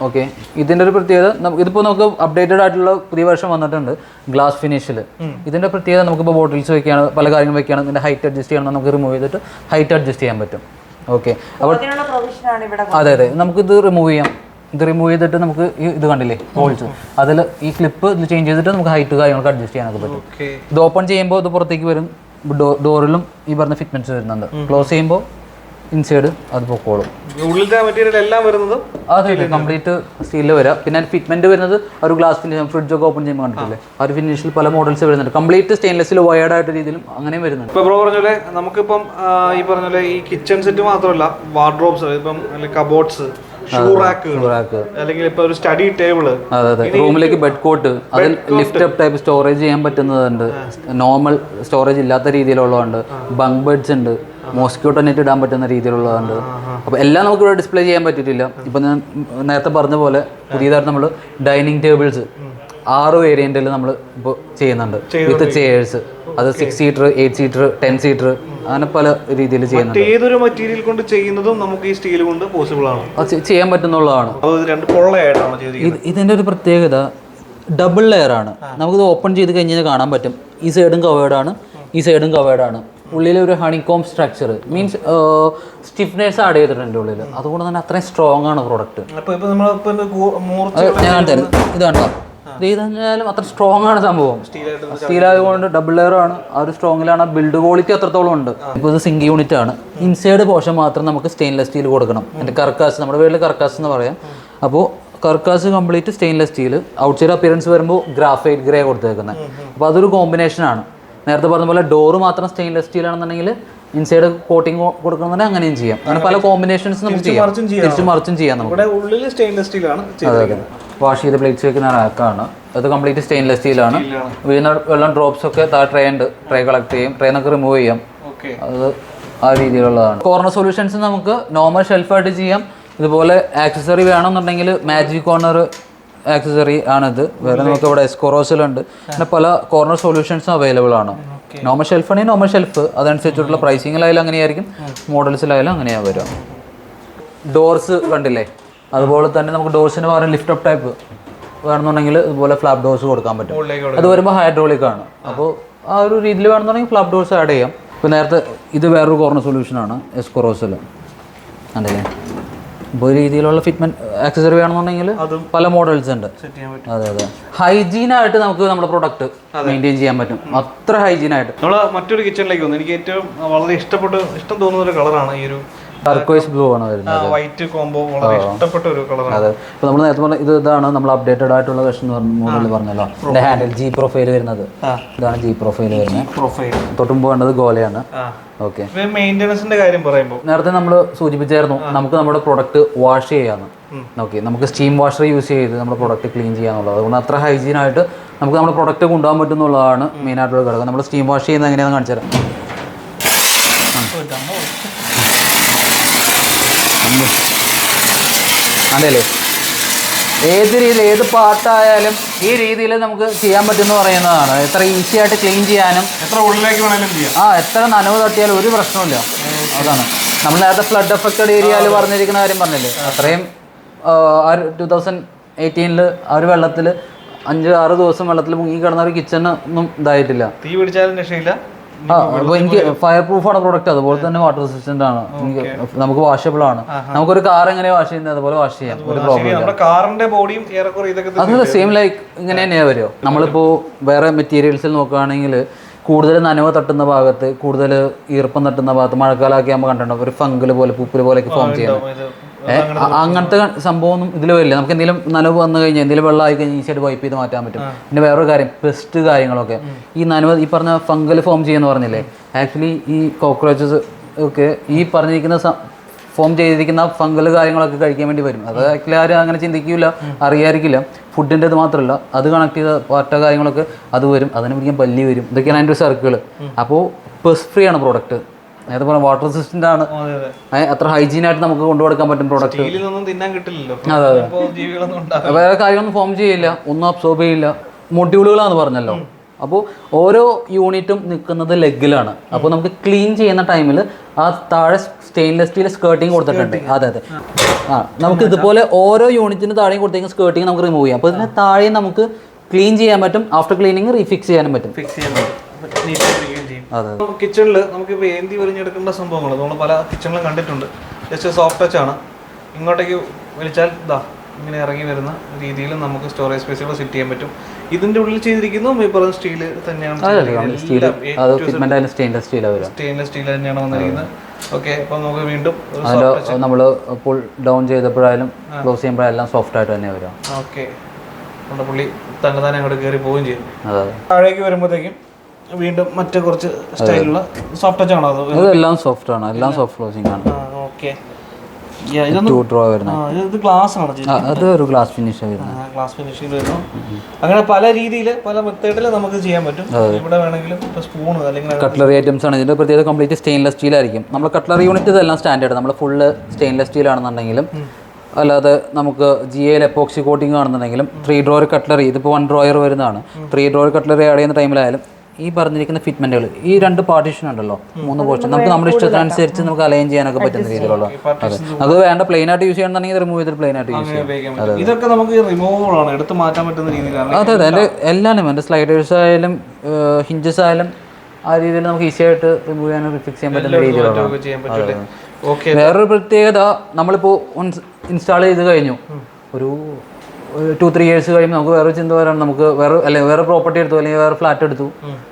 ഓക്കെ ഇതിന്റെ ഒരു പ്രത്യേകത നമുക്ക് ഇതിപ്പോൾ നമുക്ക് അപ്ഡേറ്റഡ് ആയിട്ടുള്ള പുതിയ വർഷം വന്നിട്ടുണ്ട് ഗ്ലാസ് ഫിനിഷിൽ ഇതിന്റെ പ്രത്യേകത നമുക്കിപ്പോൾ ബോട്ടിൽസ് വെക്കുകയാണ് പല കാര്യങ്ങൾ വെക്കുകയാണ് ഇതിന്റെ ഹൈറ്റ് അഡ്ജസ്റ്റ് ചെയ്യണം നമുക്ക് റിമൂവ് ചെയ്തിട്ട് ഹൈറ്റ് അഡ്ജസ്റ്റ് ചെയ്യാൻ പറ്റും. ഓക്കെ അപ്പോൾ അതെ അതെ. നമുക്കിത് റിമൂവ് ചെയ്യാം. ഇത് റിമൂവ് ചെയ്തിട്ട് നമുക്ക് ഈ ഇത് കണ്ടില്ലേ ഹോൾസ് അതിൽ ഈ ക്ലിപ്പ് ഇത് ചേഞ്ച് ചെയ്തിട്ട് നമുക്ക് ഹൈറ്റ് കാര്യങ്ങളൊക്കെ അഡ്ജസ്റ്റ് ചെയ്യാനൊക്കെ പറ്റും. ഓക്കെ ഇത് ഓപ്പൺ ചെയ്യുമ്പോൾ ഇത് പുറത്തേക്ക് വരും. ഡോറിലും ഈ പറഞ്ഞ ഫിറ്റ്മെന്റ്സ് വരുന്നുണ്ട്. ക്ലോസ് ചെയ്യുമ്പോൾ ഇൻസൈഡ് അത് പൊക്കോളും. ഉള്ളിലത്തെ മെറ്റീരിയൽ എല്ലാം വരുന്നത് അതെ അതെ കംപ്ലീറ്റ് സ്റ്റീലിൽ വരാം. പിന്നെ ഫിറ്റ്മെന്റ് വരുന്നത് ഒരു ഗ്ലാസ് ഫിനിഷ് ഫ്രിഡ്ജ് ഒക്കെ ഓപ്പൺ ചെയ്യുമ്പോൾ കണ്ടിട്ടില്ലേ? ആ. ഒരു ഫിനിഷിൽ പല മോഡൽസ് വരുന്നുണ്ട്. കംപ്ലീറ്റ് സ്റ്റെയിൻലെസ്സിൽ വയർഡ് ആയിട്ട് രീതിയിലും അങ്ങനെയും വരുന്നുണ്ട്. ഇപ്പൊ ബ്രോ പറഞ്ഞ പോലെ നമുക്കിപ്പം ഈ പറഞ്ഞ പോലെ ഈ കിച്ചൺ സെറ്റ് മാത്രമല്ല വാർഡ്രോബ്സ് ഇപ്പം കബോർഡ്സ് അല്ലെങ്കിൽ ഇപ്പൊ ഒരു സ്റ്റഡി ടേബിൾ. അതെ അതെ. റൂമിലേക്ക് ബെഡ് കോട്ട് അതിൽ ലിഫ്റ്റ് അപ്പ് ടൈപ്പ് സ്റ്റോറേജ് ചെയ്യാൻ പറ്റുന്നതുണ്ട്. നോർമൽ സ്റ്റോറേജ് ഇല്ലാത്ത രീതിയിലുള്ളതുണ്ട്. ബങ്ക് ബെഡ്സ് ഉണ്ട്. മോസ്ക്യൂട്ടോ നെറ്റ് ഇടാൻ പറ്റുന്ന രീതിയിലുള്ളതുണ്ട്. അപ്പോൾ എല്ലാം നമുക്ക് ഇവിടെ ഡിസ്പ്ലേ ചെയ്യാൻ പറ്റിയിട്ടില്ല. ഇപ്പൊ ഞാൻ നേരത്തെ പറഞ്ഞ പോലെ പുതിയതായിട്ട് നമ്മൾ ഡൈനിങ് ടേബിൾസ് ആറ് വേരിയന്റിൽ നമ്മൾ ഇപ്പോൾ ചെയ്യുന്നുണ്ട്. വിത്ത് ചെയേഴ്സ് അത് six seater eight seater ten seater അങ്ങനെ പല രീതിയിൽ ചെയ്യുന്നുണ്ട്. ഏതൊരു മെറ്റീരിയൽ കൊണ്ട് ചെയ്യുന്നതും നമുക്ക് ഈ സ്റ്റീൽ കൊണ്ട് പോസിബിൾ ആണ്. ചെയ്യാൻ പറ്റുന്നുള്ളതാണ്. ഇതിന്റെ രണ്ട് പൊള്ളയായിട്ടാണ് ചെയ്തിരിക്കുന്നത്. ഇത് ഇതിന്റെ ഒരു പ്രത്യേകത ഡബിൾ ലെയർ ആണ്. നമുക്ക് ഇത് ഓപ്പൺ ചെയ്ത് കഴിഞ്ഞാൽ കാണാൻ പറ്റും. ഈ സൈഡും കവേർഡ് ആണ് ഈ സൈഡും കവേർഡ് ആണ്. ഉള്ളിൽ ഒരു honeycomb structure means stiffness add ചെയ്തിട്ടുണ്ട് ഉള്ളിൽ അതുകൊണ്ട് തന്നെ അത്രയും സ്ട്രോങ് ആണ് പ്രോഡക്റ്റ് ഞാൻ തരും ഇത് കണ്ടോ? ഇത് ചെയ്ത് കഴിഞ്ഞാലും അത്ര സ്ട്രോങ് ആണ് സംഭവം. സ്റ്റീൽ ആയതുകൊണ്ട് ഡബിൾ ലെയർ ആണ്. ആ ഒരു സ്ട്രോങ്ങിലാണ് ബിൽഡ് ക്വാളിറ്റി അത്രത്തോളം ഉണ്ട്. ഇപ്പോൾ ഇത് സിംഗ് യൂണിറ്റ് ആണ്. ഇൻസൈഡ് പോർഷൻ മാത്രം നമുക്ക് സ്റ്റെയിൻലെസ് സ്റ്റീൽ കൊടുക്കണം. എന്റെ കർക്കാസ് നമ്മുടെ വീട്ടിൽ കർക്കാസ് എന്ന് പറയാം. അപ്പോൾ carcass complete stainless steel outside appearance വരുമ്പോൾ ഗ്രാഫൈറ്റ് ഗ്രേ കൊടുത്തേക്കുന്നത് അപ്പോൾ അതൊരു കോമ്പിനേഷൻ ആണ്. നേരത്തെ പറഞ്ഞ പോലെ ഡോറ് മാത്രം സ്റ്റെയിൻലെസ് സ്റ്റീൽ ആണെന്നുണ്ടെങ്കിൽ ഇൻസൈഡ് കോട്ടിംഗ് കൊടുക്കണമെന്നുണ്ടെങ്കിൽ അങ്ങനെയും ചെയ്യാം. അങ്ങനെ പല കോമ്പിനേഷൻസ് നമുക്ക് ചെയ്യാം. തിരിച്ചും മറിച്ചും ചെയ്യാം നമുക്ക്. ഉള്ളിൽ സ്റ്റെയിൻലെസ് സ്റ്റീലാണ് അതെ അതെ. വാഷ് ചെയ്ത് പ്ലേറ്റ്സ് വെക്കുന്ന റാക്കാണ് അത് കംപ്ലീറ്റ് സ്റ്റെയിൻലെസ് സ്റ്റീലാണ്. വീണ വെള്ളം ഡ്രോപ്സ് ഒക്കെ താ ട്രേ ഉണ്ട്. ട്രേ കളക്ട് ചെയ്യും. ട്രേ നമുക്ക് റിമൂവ് ചെയ്യാം. അത് ആ രീതിയിലുള്ളതാണ്. കോർണർ സൊല്യൂഷൻസ് നമുക്ക് നോർമൽ ഷെൽഫായിട്ട് ചെയ്യാം. ഇതുപോലെ ആക്സസറി വേണമെന്നുണ്ടെങ്കിൽ മാജിക് കോർണർ ആക്സസറി ആണിത്. വേറെ നമുക്ക് ഇവിടെ എസ്കോറോസിലുണ്ട് പിന്നെ പല കോർണർ സൊല്യൂഷൻസും അവൈലബിൾ ആണ്. നോർമൽ ഷെൽഫാണെങ്കിൽ നോർമൽ ഷെൽഫ് അതനുസരിച്ചിട്ടുള്ള പ്രൈസിങ്ങിലായാലും അങ്ങനെയായിരിക്കും. മോഡൽസിലായാലും അങ്ങനെയാണ് വരിക. ഡോർസ് കണ്ടില്ലേ? അതുപോലെ തന്നെ നമുക്ക് ഡോസിന് പകരം ലിഫ്റ്റ് അപ്പ് ടൈപ്പ് വേണമെന്നുണ്ടെങ്കിൽ ഇതുപോലെ ഫ്ലാപ് ഡോർസ് കൊടുക്കാൻ പറ്റും. അത് വരുമ്പോൾ ഹൈഡ്രോളിക് ആണ്. അപ്പോൾ ആ ഒരു രീതിയിൽ വേണമെന്നുണ്ടെങ്കിൽ ഫ്ലാപ് ഡോർസ് ആഡ് ചെയ്യാം. ഇപ്പോൾ നേരത്തെ ഇത് വേറൊരു കോർണർ സൊല്യൂഷനാണ് എസ്കൊറോസിൽ അതെ ഇപ്പോൾ ഒരു രീതിയിലുള്ള ഫിറ്റ്മെന്റ് ആക്സസറി വേണമെന്നുണ്ടെങ്കിൽ പല മോഡൽസ് ഉണ്ട്. അതെ അതെ. ഹൈജീൻ ആയിട്ട് നമുക്ക് നമ്മുടെ പ്രൊഡക്റ്റ് മെയിന്റെയിൻ ചെയ്യാൻ പറ്റും. അത്ര ഹൈജീൻ ആയിട്ട്. നമ്മൾ മറ്റൊരു കിച്ചണിലേക്ക് വന്നു. എനിക്ക് ഏറ്റവും വളരെ ഇഷ്ടപ്പെട്ട് ഇഷ്ടം തോന്നുന്ന ഒരു കളറാണ് ഈ ഒരു ടർക്കോയ്സ് ബ്ലൂ ആണ് വരുന്നത്? വൈറ്റ് കോംബോ വളരെ ഇഷ്ടപ്പെട്ട ഒരു കളറാണ് അതെ. ഇപ്പോൾ നമ്മൾ നേരത്തെ പറഞ്ഞ ഇത് ഇതാണ് നമ്മൾ അപ്ഡേറ്റഡ് ആയിട്ടുള്ള വെർഷൻ മോഡൽ പറഞ്ഞല്ലോ. ഇതിന്റെ ഹാൻഡിൽ ജി പ്രൊഫൈൽ വരുന്നത്. ഇതാണ് ജി പ്രൊഫൈൽ വരുന്നത്. പ്രൊഫൈൽ തൊട്ടുമ്പ് വേണ്ടത് ഗോലയാണ്. ഓക്കെ മെയിന്റെനൻസിന്റെ കാര്യം പറയുമ്പോൾ നേരത്തെ നമ്മൾ സൂചിപ്പിച്ചായിരുന്നു നമുക്ക് നമ്മുടെ പ്രൊഡക്റ്റ് വാഷ് ചെയ്യാന്ന്. ഓക്കെ നമുക്ക് സ്റ്റീം വാഷർ യൂസ് ചെയ്ത് നമ്മുടെ പ്രൊഡക്റ്റ് ക്ലീൻ ചെയ്യാന്നുള്ളത്. അതുകൊണ്ട് അത്ര ഹൈജീൻ ആയിട്ട് നമുക്ക് നമ്മുടെ പ്രൊഡക്റ്റ് കൊണ്ടുപോകാൻ പറ്റുന്നുള്ളതാണ് മെയിൻ ആയിട്ടുള്ള ഘടകം. നമ്മൾ സ്റ്റീം വാഷ് ചെയ്യുന്നത് എങ്ങനെയാണെന്ന് കാണിച്ചു തരാം അതല്ലേ ഏത് രീതിയിൽ ഏത് പാട്ടായാലും ഈ രീതിയിൽ നമുക്ക് ചെയ്യാൻ പറ്റുമെന്ന് പറയുന്നതാണ്. എത്ര ഈസി ആയിട്ട് ക്ലീൻ ചെയ്യാനും എത്ര ഉള്ളിലേക്ക് വേണമെങ്കിലും ചെയ്യാം. ആ എത്ര നനവ് തട്ടിയാലും ഒരു പ്രശ്നമില്ല അതാണ്. നമ്മൾ നേരത്തെ ഫ്ലഡ് എഫക്റ്റഡ് ഏരിയയിൽ പറഞ്ഞിരിക്കുന്ന കാര്യം പറഞ്ഞില്ലേ? അത്രയും ആ, ആ ടു തൗസൻഡ് എയ്റ്റീനിൽ ആ ഒരു വെള്ളത്തിൽ അഞ്ച് ആറ് ദിവസം വെള്ളത്തിൽ മുങ്ങി കിടന്ന ഒരു കിച്ചണ് ഒന്നും ഇതായിട്ടില്ല. തീ പിടിച്ചാലും രക്ഷയില്ല. ആ അപ്പോൾ എനിക്ക് ഫയർ പ്രൂഫ് ആണ് പ്രോഡക്റ്റ് അതുപോലെ തന്നെ വാട്ടർ റെസിസ്റ്റന്റ് ആണ്. നമുക്ക് വാഷബിൾ ആണ്. നമുക്കൊരു കാർ എങ്ങനെ വാഷ് ചെയ്യുന്നത്? അതുപോലെ വാഷ് ചെയ്യാം. ഒരു പ്രോബ്ലം കാറിന്റെ ബോഡിയും ഏറെക്കുറെ ഇതൊക്കെ അത് സെയിം ലൈക്ക് ഇങ്ങനെ തന്നെയാ വരുമോ നമ്മളിപ്പോ വേറെ മെറ്റീരിയൽസിൽ നോക്കുകയാണെങ്കിൽ കൂടുതൽ നനവ് തട്ടുന്ന ഭാഗത്ത് കൂടുതൽ ഈർപ്പം തട്ടുന്ന ഭാഗത്ത് മഴക്കാലമൊക്കെ ആകുമ്പോൾ കണ്ടിട്ടുണ്ടാവും. ഒരു ഫംഗൽ പോലെ പൂപ്പിൽ പോലെയൊക്കെ ഫോം ചെയ്യുന്നത്. അ- അങ്ങനത്തെ സംഭവമൊന്നും ഇതിൽ വരില്ല. നമുക്ക് എന്തെങ്കിലും നനവ് വന്നു കഴിഞ്ഞാൽ എന്തെങ്കിലും വെള്ളം ആയി കഴിഞ്ഞാൽ ഈസിയായിട്ട് വൈപ്പ് ചെയ്ത് മാറ്റാൻ പറ്റും. പിന്നെ വേറൊരു കാര്യം പെസ്റ്റ് കാര്യങ്ങളൊക്കെ. ഈ നനവ് ഈ പറഞ്ഞ ഫംഗൽ ഫോം ചെയ്യുന്ന പറഞ്ഞില്ലേ? ആക്ച്വലി ഈ കോക്രോച്ചസ് ഒക്കെ ഈ പറഞ്ഞിരിക്കുന്ന ഫോം ചെയ്തിരിക്കുന്ന ഫംഗൽ കാര്യങ്ങളൊക്കെ കഴിക്കാൻ വേണ്ടി വരും. അത് ആക്ച്വലി ആരും അങ്ങനെ ചിന്തിക്കില്ല അറിയാതിരിക്കില്ല. ഫുഡിന്റെ ഇത് മാത്രമല്ല അത് കണക്ട് ചെയ്ത പാറ്റ കാര്യങ്ങളൊക്കെ അത് വരും. അതിനെ പിടിക്കാൻ പല്ലി വരും. ഇതൊക്കെയാണ് അതിന്റെ ഒരു സർക്കിൾ അപ്പോൾ പെസ് ഫ്രീ ആണ് പ്രോഡക്റ്റ് നേരത്തെ പറഞ്ഞ വാട്ടർ റെസിസ്റ്റന്റ് ആണ്. അതെ അതെ. അത്ര ഹൈജീൻ ആയിട്ട് നമുക്ക് കൊണ്ടുകൊടുക്കാൻ പറ്റും പ്രോഡക്റ്റ് സ്റ്റീലിനൊന്നും തിന്നാൻ കിട്ടില്ലല്ലോ. അതെ, അതെ. വേറെ കാര്യങ്ങളൊന്നും ഫോം ചെയ്യില്ല. ഒന്നും അബ്സോർബ് ചെയ്യില്ല. മൊഡ്യൂളുകളാന്ന് പറഞ്ഞല്ലോ. അപ്പോൾ ഓരോ യൂണിറ്റും നിൽക്കുന്നത് ലെഗിലാണ് അപ്പോൾ നമുക്ക് ക്ലീൻ ചെയ്യുന്ന ടൈമിൽ ആ താഴെ സ്റ്റെയിൻലെസ് സ്റ്റീൽ സ്കേർട്ടിങ് കൊടുത്തിട്ടുണ്ട്. അതെ അതെ. ആ. നമുക്ക് ഇതുപോലെ ഓരോ യൂണിറ്റിന് താഴെയും കൊടുത്തേക്കുന്ന സ്കേർട്ടിങ് നമുക്ക് റിമൂവ് ചെയ്യാം. അപ്പോൾ ഇതിന് താഴെ നമുക്ക് ക്ലീൻ ചെയ്യാൻ പറ്റും. ആഫ്റ്റർ ക്ലീനിങ് റീഫിക്സ് ചെയ്യാനും പറ്റും. ഫിക്സ് ചെയ്യാൻ പറ്റും. കിച്ചണിൽ നമുക്കിപ്പോൾ ഏന്തി വലിഞ്ഞെടുക്കേണ്ട സംഭവങ്ങൾ നമ്മൾ പല കിച്ചണിലും കണ്ടിട്ടുണ്ട്. ജസ്റ്റ് സോഫ്റ്റ് ടച്ച് ആണ്. ഇങ്ങോട്ടേക്ക് വലിച്ചാൽ ഇതാ ഇങ്ങനെ ഇറങ്ങി വരുന്ന രീതിയിൽ നമുക്ക് സ്റ്റോറേജ് സ്പേസുകൾ സെറ്റ് ചെയ്യാൻ പറ്റും. ഇതിന്റെ ഉള്ളിൽ ചെയ്തിരിക്കുന്നു ഈ പറഞ്ഞ സ്റ്റീൽ തന്നെയാണ് സ്റ്റെയിൻലെസ് സ്റ്റീൽ തന്നെയാണ് വന്നിരിക്കുന്നത്. ഓക്കെ അപ്പോൾ നമുക്ക് വീണ്ടും നമ്മൾ പുൾ ഡൗൺ ചെയ്തപ്പോഴായാലും ക്ലോസ് ചെയ്യുമ്പോഴെല്ലാം സോഫ്റ്റ് ആയിട്ട് തന്നെ വരും. ഓക്കെ നമ്മുടെ പുള്ളി തന്നെ തന്നെ അങ്ങോട്ട് കയറി പോവുകയും ചെയ്യും. താഴേക്ക് വരുമ്പോഴത്തേക്കും വീണ്ടും മറ്റേ കുറച്ച് സ്റ്റൈലുള്ള സോഫ്റ്റ് ടച്ച് ആണോ അത് എല്ലാം സോഫ്റ്റ് ആണ്. എല്ലാം സോഫ്റ്റ് ക്ലോസിംഗ് ആണ്. ഓക്കെ ഇത് ഗ്ലാസ് ആണ് അത് ഒരു ഗ്ലാസ് ഫിനിഷ് ഗ്ലാസ് ഫിനിഷിംഗ് വരുന്നു. അങ്ങനെ പല രീതിയിൽ പല മെത്തേഡിൽ നമുക്ക് ചെയ്യാൻ പറ്റും. ഇവിടെ വേണമെങ്കിലും സ്പൂൺ അല്ലെങ്കിൽ കട്ട്ലറി ഐറ്റംസ് ആണ്. ഇതിന്റെ പ്രത്യേകത കംപ്ലീറ്റ് സ്റ്റെയിൻലെസ് സ്റ്റീൽ ആയിരിക്കും. നമ്മൾ കട്ട്ലറി യൂണിറ്റ് ഇതെല്ലാം സ്റ്റാൻഡേർഡ് നമ്മൾ ഫുള്ള് സ്റ്റെയിൻലെസ് സ്റ്റീൽ ആണെന്നുണ്ടെങ്കിലും അല്ലാതെ നമുക്ക് ജി എയിൽ എപ്പോക്സി കോട്ടിംഗ് ആണെന്നുണ്ടെങ്കിലും ത്രീ ഡ്രോയർ കട്ട്ലറി ഇതിപ്പോൾ വൺ ഡ്രോയർ വരുന്നതാണ്. ത്രീ ഡ്രോയർ കട്ട്ലറി ആഡ് ചെയ്യുന്ന ടൈമിലായാലും ഈ പറഞ്ഞിരിക്കുന്ന ഫിറ്റ്മെന്റുകൾ ഈ രണ്ട് പാർട്ടീഷൻ ഉണ്ടല്ലോ മൂന്ന് പോർഷൻ നമുക്ക് നമ്മുടെ ഇഷ്ടത്തിനനുസരിച്ച് നമുക്ക് അലൈൻ ചെയ്യാനൊക്കെ പറ്റുന്ന രീതിയിലുള്ള അതെ. അത് വേണ്ട പ്ലെയിൻ ആയിട്ട് യൂസ് ചെയ്യണമെന്നുണ്ടെങ്കിൽ റിമൂവ് ചെയ്തിട്ട് പ്ലെയിൻ ആയിട്ട് യൂസ് ചെയ്യാം. ഇതൊക്കെ നമുക്ക് റിമൂവബിൾ ആണ് എടുത്ത് മാറ്റാൻ പറ്റുന്ന രീതിയിലാണ് അതെ അതെ. എന്റെ എല്ലാനും എന്റെ സ്ലൈഡേഴ്സ് ആയാലും ഹിഞ്ചസ് ആയാലും ആ രീതിയിൽ നമുക്ക് ഈസി ആയിട്ട് റിമൂവ് ചെയ്യാനും ഫിക്സ് ചെയ്യാൻ പറ്റുന്ന ഓക്കെ വേറൊരു പ്രത്യേകത നമ്മളിപ്പോൾ ഇൻസ്റ്റാൾ ചെയ്ത് കഴിഞ്ഞു. ഒരു ടു ത്രീ ഇയേഴ്സ് കഴിയുമ്പോൾ നമുക്ക് വേറെ ചിന്ത വരാണ് നമുക്ക് വേറെ അല്ലെങ്കിൽ വേറെ പ്രോപ്പർട്ടി എടുത്തു അല്ലെങ്കിൽ വേറെ ഫ്ലാറ്റ് എടുത്തു.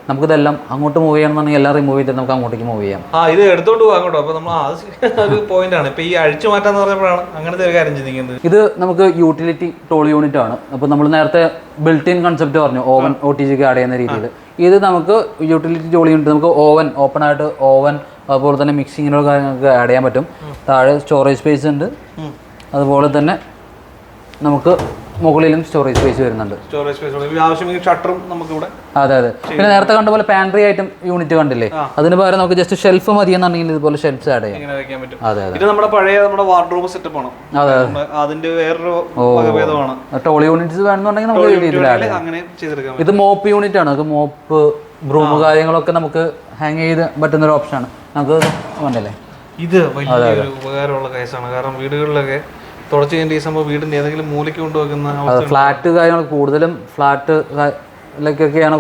നമുക്കിതെല്ലാം അങ്ങോട്ട് മൂവ് ചെയ്യണമെന്നുണ്ടെങ്കിൽ എല്ലാം റിമൂവ് ചെയ്തിട്ട് നമുക്ക് അങ്ങോട്ടേക്ക് മൂവ് ചെയ്യാം. ആ ഇത് എടുത്തോണ്ട് പോകാം കേട്ടോ. അപ്പൊ നമ്മൾ ആ ഒരു പോയിന്റ് ആണ്. ഇപ്പൊ ഈ അഴിച്ചു മാറ്റാന്ന് പറഞ്ഞപ്പോഴാണ് അങ്ങനത്തെ ഒരു കാര്യം ചിന്തിക്കുന്നത്. ഇത് നമുക്ക് യൂട്ടിലിറ്റി ടോൾ യൂണിറ്റ് ആണ്. അപ്പോൾ നമ്മൾ നേരത്തെ ബിൽറ്റ് ഇൻ കൺസെപ്റ്റ് പറഞ്ഞു ഓവൻ ഒ ടി ജിക്ക് ആഡ് ചെയ്യുന്ന രീതിയിൽ ഇത് നമുക്ക് യൂട്ടിലിറ്റി ടോൾ യൂണിറ്റ് നമുക്ക് ഓവൻ ഓപ്പൺ ആയിട്ട് ഓവൻ അതുപോലെ തന്നെ മിക്സിങ്ങിനുള്ള കാര്യങ്ങൾക്ക് ആഡ് ചെയ്യാൻ പറ്റും. താഴെ സ്റ്റോറേജ് സ്പേസ് ഉണ്ട്. അതുപോലെ തന്നെ നമുക്ക് മുകളിലും സ്റ്റോറേജ് സ്പേസ് വരുന്നുണ്ട്. സ്റ്റോറേജ് സ്പേസ് ആവശ്യമെങ്കിൽ ഷട്ടറും നമുക്ക് ഇവിടെ അതെ അതെ. പിന്നെ നേരത്തെ കണ്ട പോലെ പാൻട്രി ആയിട്ടും യൂണിറ്റ് കണ്ടില്ലേ? അതിന് പകരം നമുക്ക് ജസ്റ്റ് ഷെൽഫ് മതി എന്നുണ്ടെങ്കിൽ ഇതുപോലെ ഷെൽഫ്സ് ആഡ് ചെയ്യാം. വെക്കാൻ പറ്റും. അതെ അതെ. ഇത് നമ്മുടെ പഴയ നമ്മുടെ വാർഡ്രോബ് സെറ്റപ്പ് ആണ്. അതെ അതിന്റെ വേറൊരു വകഭേദമാണ്. ടോൾ യൂണിറ്റ്സ് വേണമെന്നുണ്ടെങ്കിൽ നമുക്ക് രീതിയിൽ ആഡ് അങ്ങനെ ഇത് മോപ്പ് യൂണിറ്റ് ആണ്. നമുക്ക് മോപ്പ് ബ്രൂമ് കാര്യങ്ങളൊക്കെ നമുക്ക് ഹാങ് ചെയ്ത് പറ്റുന്ന ഒരു ഓപ്ഷനാണ് നമുക്ക് വേണ്ടല്ലേ? ഇത് വലിയൊരു ഉപകാരമുള്ള കേസാണ് കാരണം വീടുകളിലൊക്കെ തുടച്ചു കഴിഞ്ഞ ഈ സംഭവം വീടിന്റെ ഏതെങ്കിലും മൂലയ്ക്ക് കൊണ്ടുവെക്കുന്ന അവസ്ഥ ഫ്ലാറ്റ് കാര്യങ്ങൾ കൂടുതലും ഫ്ലാറ്റ് ൊക്കെയാണ്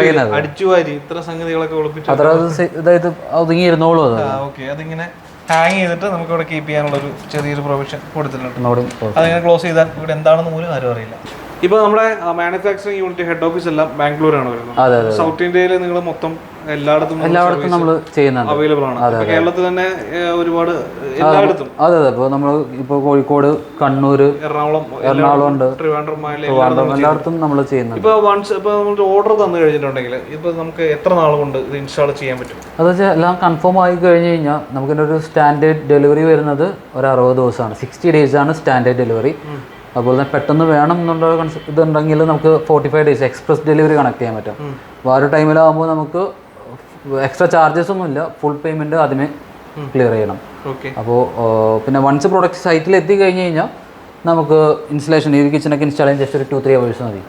ചെയ്യുന്നത്. ഇത്ര സംഗതികളൊക്കെ ഒളിപ്പിച്ചു അത്ര അത് സെ- ഇതായത് ഒതുങ്ങി ഇരുന്നോളൂ അത്. ഓക്കെ. അതിങ്ങനെ ഹാങ് ചെയ്തിട്ട് നമുക്ക് ഇവിടെ കീപ്പ് ചെയ്യാനുള്ള ഒരു ചെറിയൊരു പ്രൊവിഷൻ കൊടുത്തിട്ടുണ്ട് അതങ്ങനെ ക്ലോസ് ചെയ്താൽ ഇവിടെ എന്താണെന്ന് പോലും ആരും അറിയില്ല. ഇപ്പൊ നമ്മുടെ മാനുഫാക്ചറിംഗ് യൂണിറ്റ് ഹെഡ് ഓഫീസ് എല്ലാം ബാംഗ്ലൂരാണ് വരുന്നത്. സൗത്ത് ഇന്ത്യയിൽ നിങ്ങൾ മൊത്തം എല്ലായിടത്തും എല്ലായിടത്തും നമ്മൾ ചെയ്യുന്നുണ്ട്. അവൈലബിൾ ആണ്. കേരളത്തിൽ തന്നെ ഒരുപാട് എല്ലായിടത്തും. അതെ അതെ. ഇപ്പോൾ നമ്മൾ ഇപ്പോൾ കോഴിക്കോട് കണ്ണൂർ എറണാകുളം എറണാകുളം ഉണ്ട്. ട്രിവാൻഡ്രം എല്ലായിടത്തും നമ്മൾ ചെയ്യുന്നുണ്ട്. ഇപ്പൊ വൺസ് ഇപ്പൊ നമ്മൾ ഓർഡർ തന്നു കഴിഞ്ഞിട്ടുണ്ടെങ്കിൽ ഇപ്പൊ നമുക്ക് എത്ര നാൾ കൊണ്ട് ഇത് ഇൻസ്റ്റാൾ ചെയ്യാൻ പറ്റും? അത് വെച്ചാൽ എല്ലാം കൺഫേം ആയി കഴിഞ്ഞ് കഴിഞ്ഞാൽ നമുക്കിന്റെ ഒരു സ്റ്റാൻഡേർഡ് ഡെലിവറി വരുന്നത് ഒരു അറുപത് ദിവസമാണ്. സിക്സ്റ്റി ഡേയ്സ് ആണ് സ്റ്റാൻഡേർഡ് ഡെലിവറി അതുപോലെ തന്നെ പെട്ടെന്ന് വേണം എന്നുള്ള ഇതുണ്ടെങ്കിൽ നമുക്ക് forty five days express delivery connect ചെയ്യാൻ പറ്റും. അപ്പോൾ ആ ഒരു ടൈമിലാകുമ്പോൾ നമുക്ക് എക്സ്ട്രാ ചാർജസ് ഒന്നുമില്ല. ഫുൾ പേയ്മെന്റ് ആദ്യമേ ക്ലിയർ ചെയ്യണം. അപ്പോൾ പിന്നെ വൺസ് പ്രൊഡക്റ്റ് സൈറ്റിൽ എത്തി കഴിഞ്ഞ് കഴിഞ്ഞാൽ നമുക്ക് ഇൻസ്റ്റലേഷൻ ഈ കിച്ചണൊക്കെ ഇൻസ്റ്റാൾ ചെയ്യാൻ ജസ്റ്റ് ഒരു ടു ത്രീ അവേഴ്സ് മതി.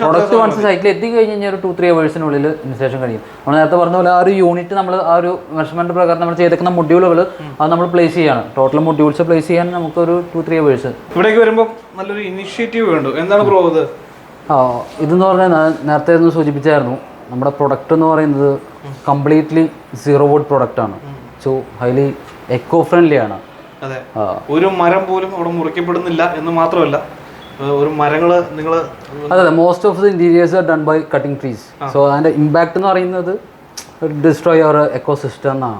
പ്രൊഡക്റ്റ് വൺസ് സൈറ്റിൽ എത്തി കഴിഞ്ഞ് കഴിഞ്ഞാൽ ഒരു ടു ത്രീ അവേഴ്സിനുള്ളിൽ ഇൻസ്റ്റലേഷൻ കഴിയും. നമ്മൾ നേരത്തെ പറഞ്ഞ പോലെ ആ ഒരു യൂണിറ്റ് നമ്മൾ ആ ഒരു മെഷർമെന്റ് പ്രകാരം നമ്മൾ ചെയ്തേക്കുന്ന മൊഡ്യൂളുകൾ അത് നമ്മൾ പ്ലേസ് ചെയ്യാണ്. ടോട്ടൽ മൊഡ്യൂൾസ് പ്ലേസ് ചെയ്യാൻ നമുക്ക് ഒരു ടു ത്രീ അവേഴ്സ് ഇവിടേക്ക് വരുമ്പോൾ നല്ലൊരു ഇനിഷ്യേറ്റീവ് വേണ്ടു. എന്താണ് ബ്രോ ഇത് ആ ഇതെന്ന് പറഞ്ഞാൽ നേരത്തെ ഒന്ന് സൂചിപ്പിച്ചായിരുന്നു. നമ്മുടെ പ്രൊഡക്റ്റ് എന്ന് പറയുന്നത് കംപ്ലീറ്റ്ലി സീറോ വോഡ് പ്രൊഡക്റ്റ് ആണ്. സോ ഹൈലി എക്കോ ഫ്രണ്ട്ലി ആണ്. അതെ. ഒരു മരം പോലും അവിടെ മുറിക്കപ്പെടുന്നില്ല എന്ന് മാത്രമല്ല ഒരു മരങ്ങൾ നിങ്ങൾ അതെ അതെ. Most of the interiors are done by cutting trees so അതിന്റെ ഇമ്പാക്ട് എന്ന് പറയുന്നത് ഡിസ്ട്രോയ് അവർ എക്കോ സിസ്റ്റം എന്നാണ്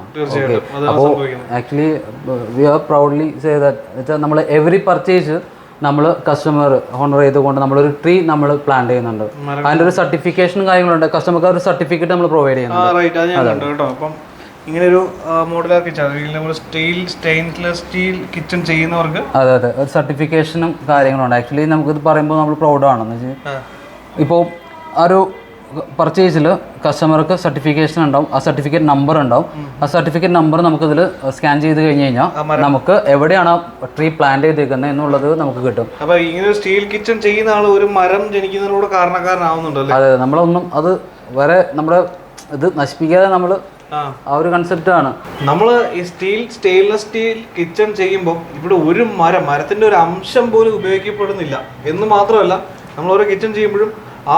അപ്പോൾ actually we are proudly say that നമ്മൾ എവറി പർച്ചേസ് നമ്മൾ കസ്റ്റമർ ഹോണർ ചെയ്തുകൊണ്ട് നമ്മളൊരു ട്രീ നമ്മൾ പ്ലാൻ ചെയ്യുന്നുണ്ട്. അതിന്റെ ഒരു സർട്ടിഫിക്കേഷനും കാര്യങ്ങളുണ്ട്. കസ്റ്റമർക്ക് ഒരു സർട്ടിഫിക്കറ്റ് നമ്മൾ പ്രൊവൈഡ് ചെയ്യുന്നുണ്ട്. ഇങ്ങനെ ഒരു modular kitchen steel stainless steel kitchen ചെയ്യുന്നവർക്ക് അതെ അതെ. ഒരു സർട്ടിഫിക്കേഷനും കാര്യങ്ങളുണ്ട്. ആക്ച്വലി നമുക്കിത് പറയുമ്പോൾ നമ്മൾ പ്രൗഡാണ് ഇപ്പോൾ ആ ഒരു പർച്ചേസിൽ കസ്റ്റമർക്ക് സർട്ടിഫിക്കേഷൻ ഉണ്ടാവും. ആ സർട്ടിഫിക്കറ്റ് നമ്പർ ഉണ്ടാവും. ആ സർട്ടിഫിക്കറ്റ് നമ്പർ നമുക്കിതിൽ സ്കാൻ ചെയ്ത് കഴിഞ്ഞ് കഴിഞ്ഞാൽ നമുക്ക് എവിടെയാണ് ട്രീ പ്ലാന്റ് ചെയ്തേക്കുന്നത് എന്നുള്ളത് നമുക്ക് കിട്ടും. അപ്പൊ ഇങ്ങനെ സ്റ്റീൽ കിച്ചൺ ചെയ്യുന്ന ആൾ ഒരു മരം ജനിക്കുന്നതിനോട് കാരണക്കാരനാവുന്നുണ്ടല്ലോ അതെ നമ്മളൊന്നും അത് വരെ നമ്മുടെ ഇത് നശിപ്പിക്കാതെ നമ്മൾ ആ. ഒരു കൺസെപ്റ്റ് ആണ്. നമ്മൾ ഈ സ്റ്റീൽ സ്റ്റെയിൻലെസ് സ്റ്റീൽ കിച്ചൺ ചെയ്യുമ്പോൾ ഇവിടെ ഒരു മരം മരത്തിന്റെ ഒരു അംശം പോലും ഉപയോഗിക്കപ്പെടുന്നില്ല. എന്ന് മാത്രമല്ല നമ്മൾ ഓരോ കിച്ചൺ ചെയ്യുമ്പോഴും ആ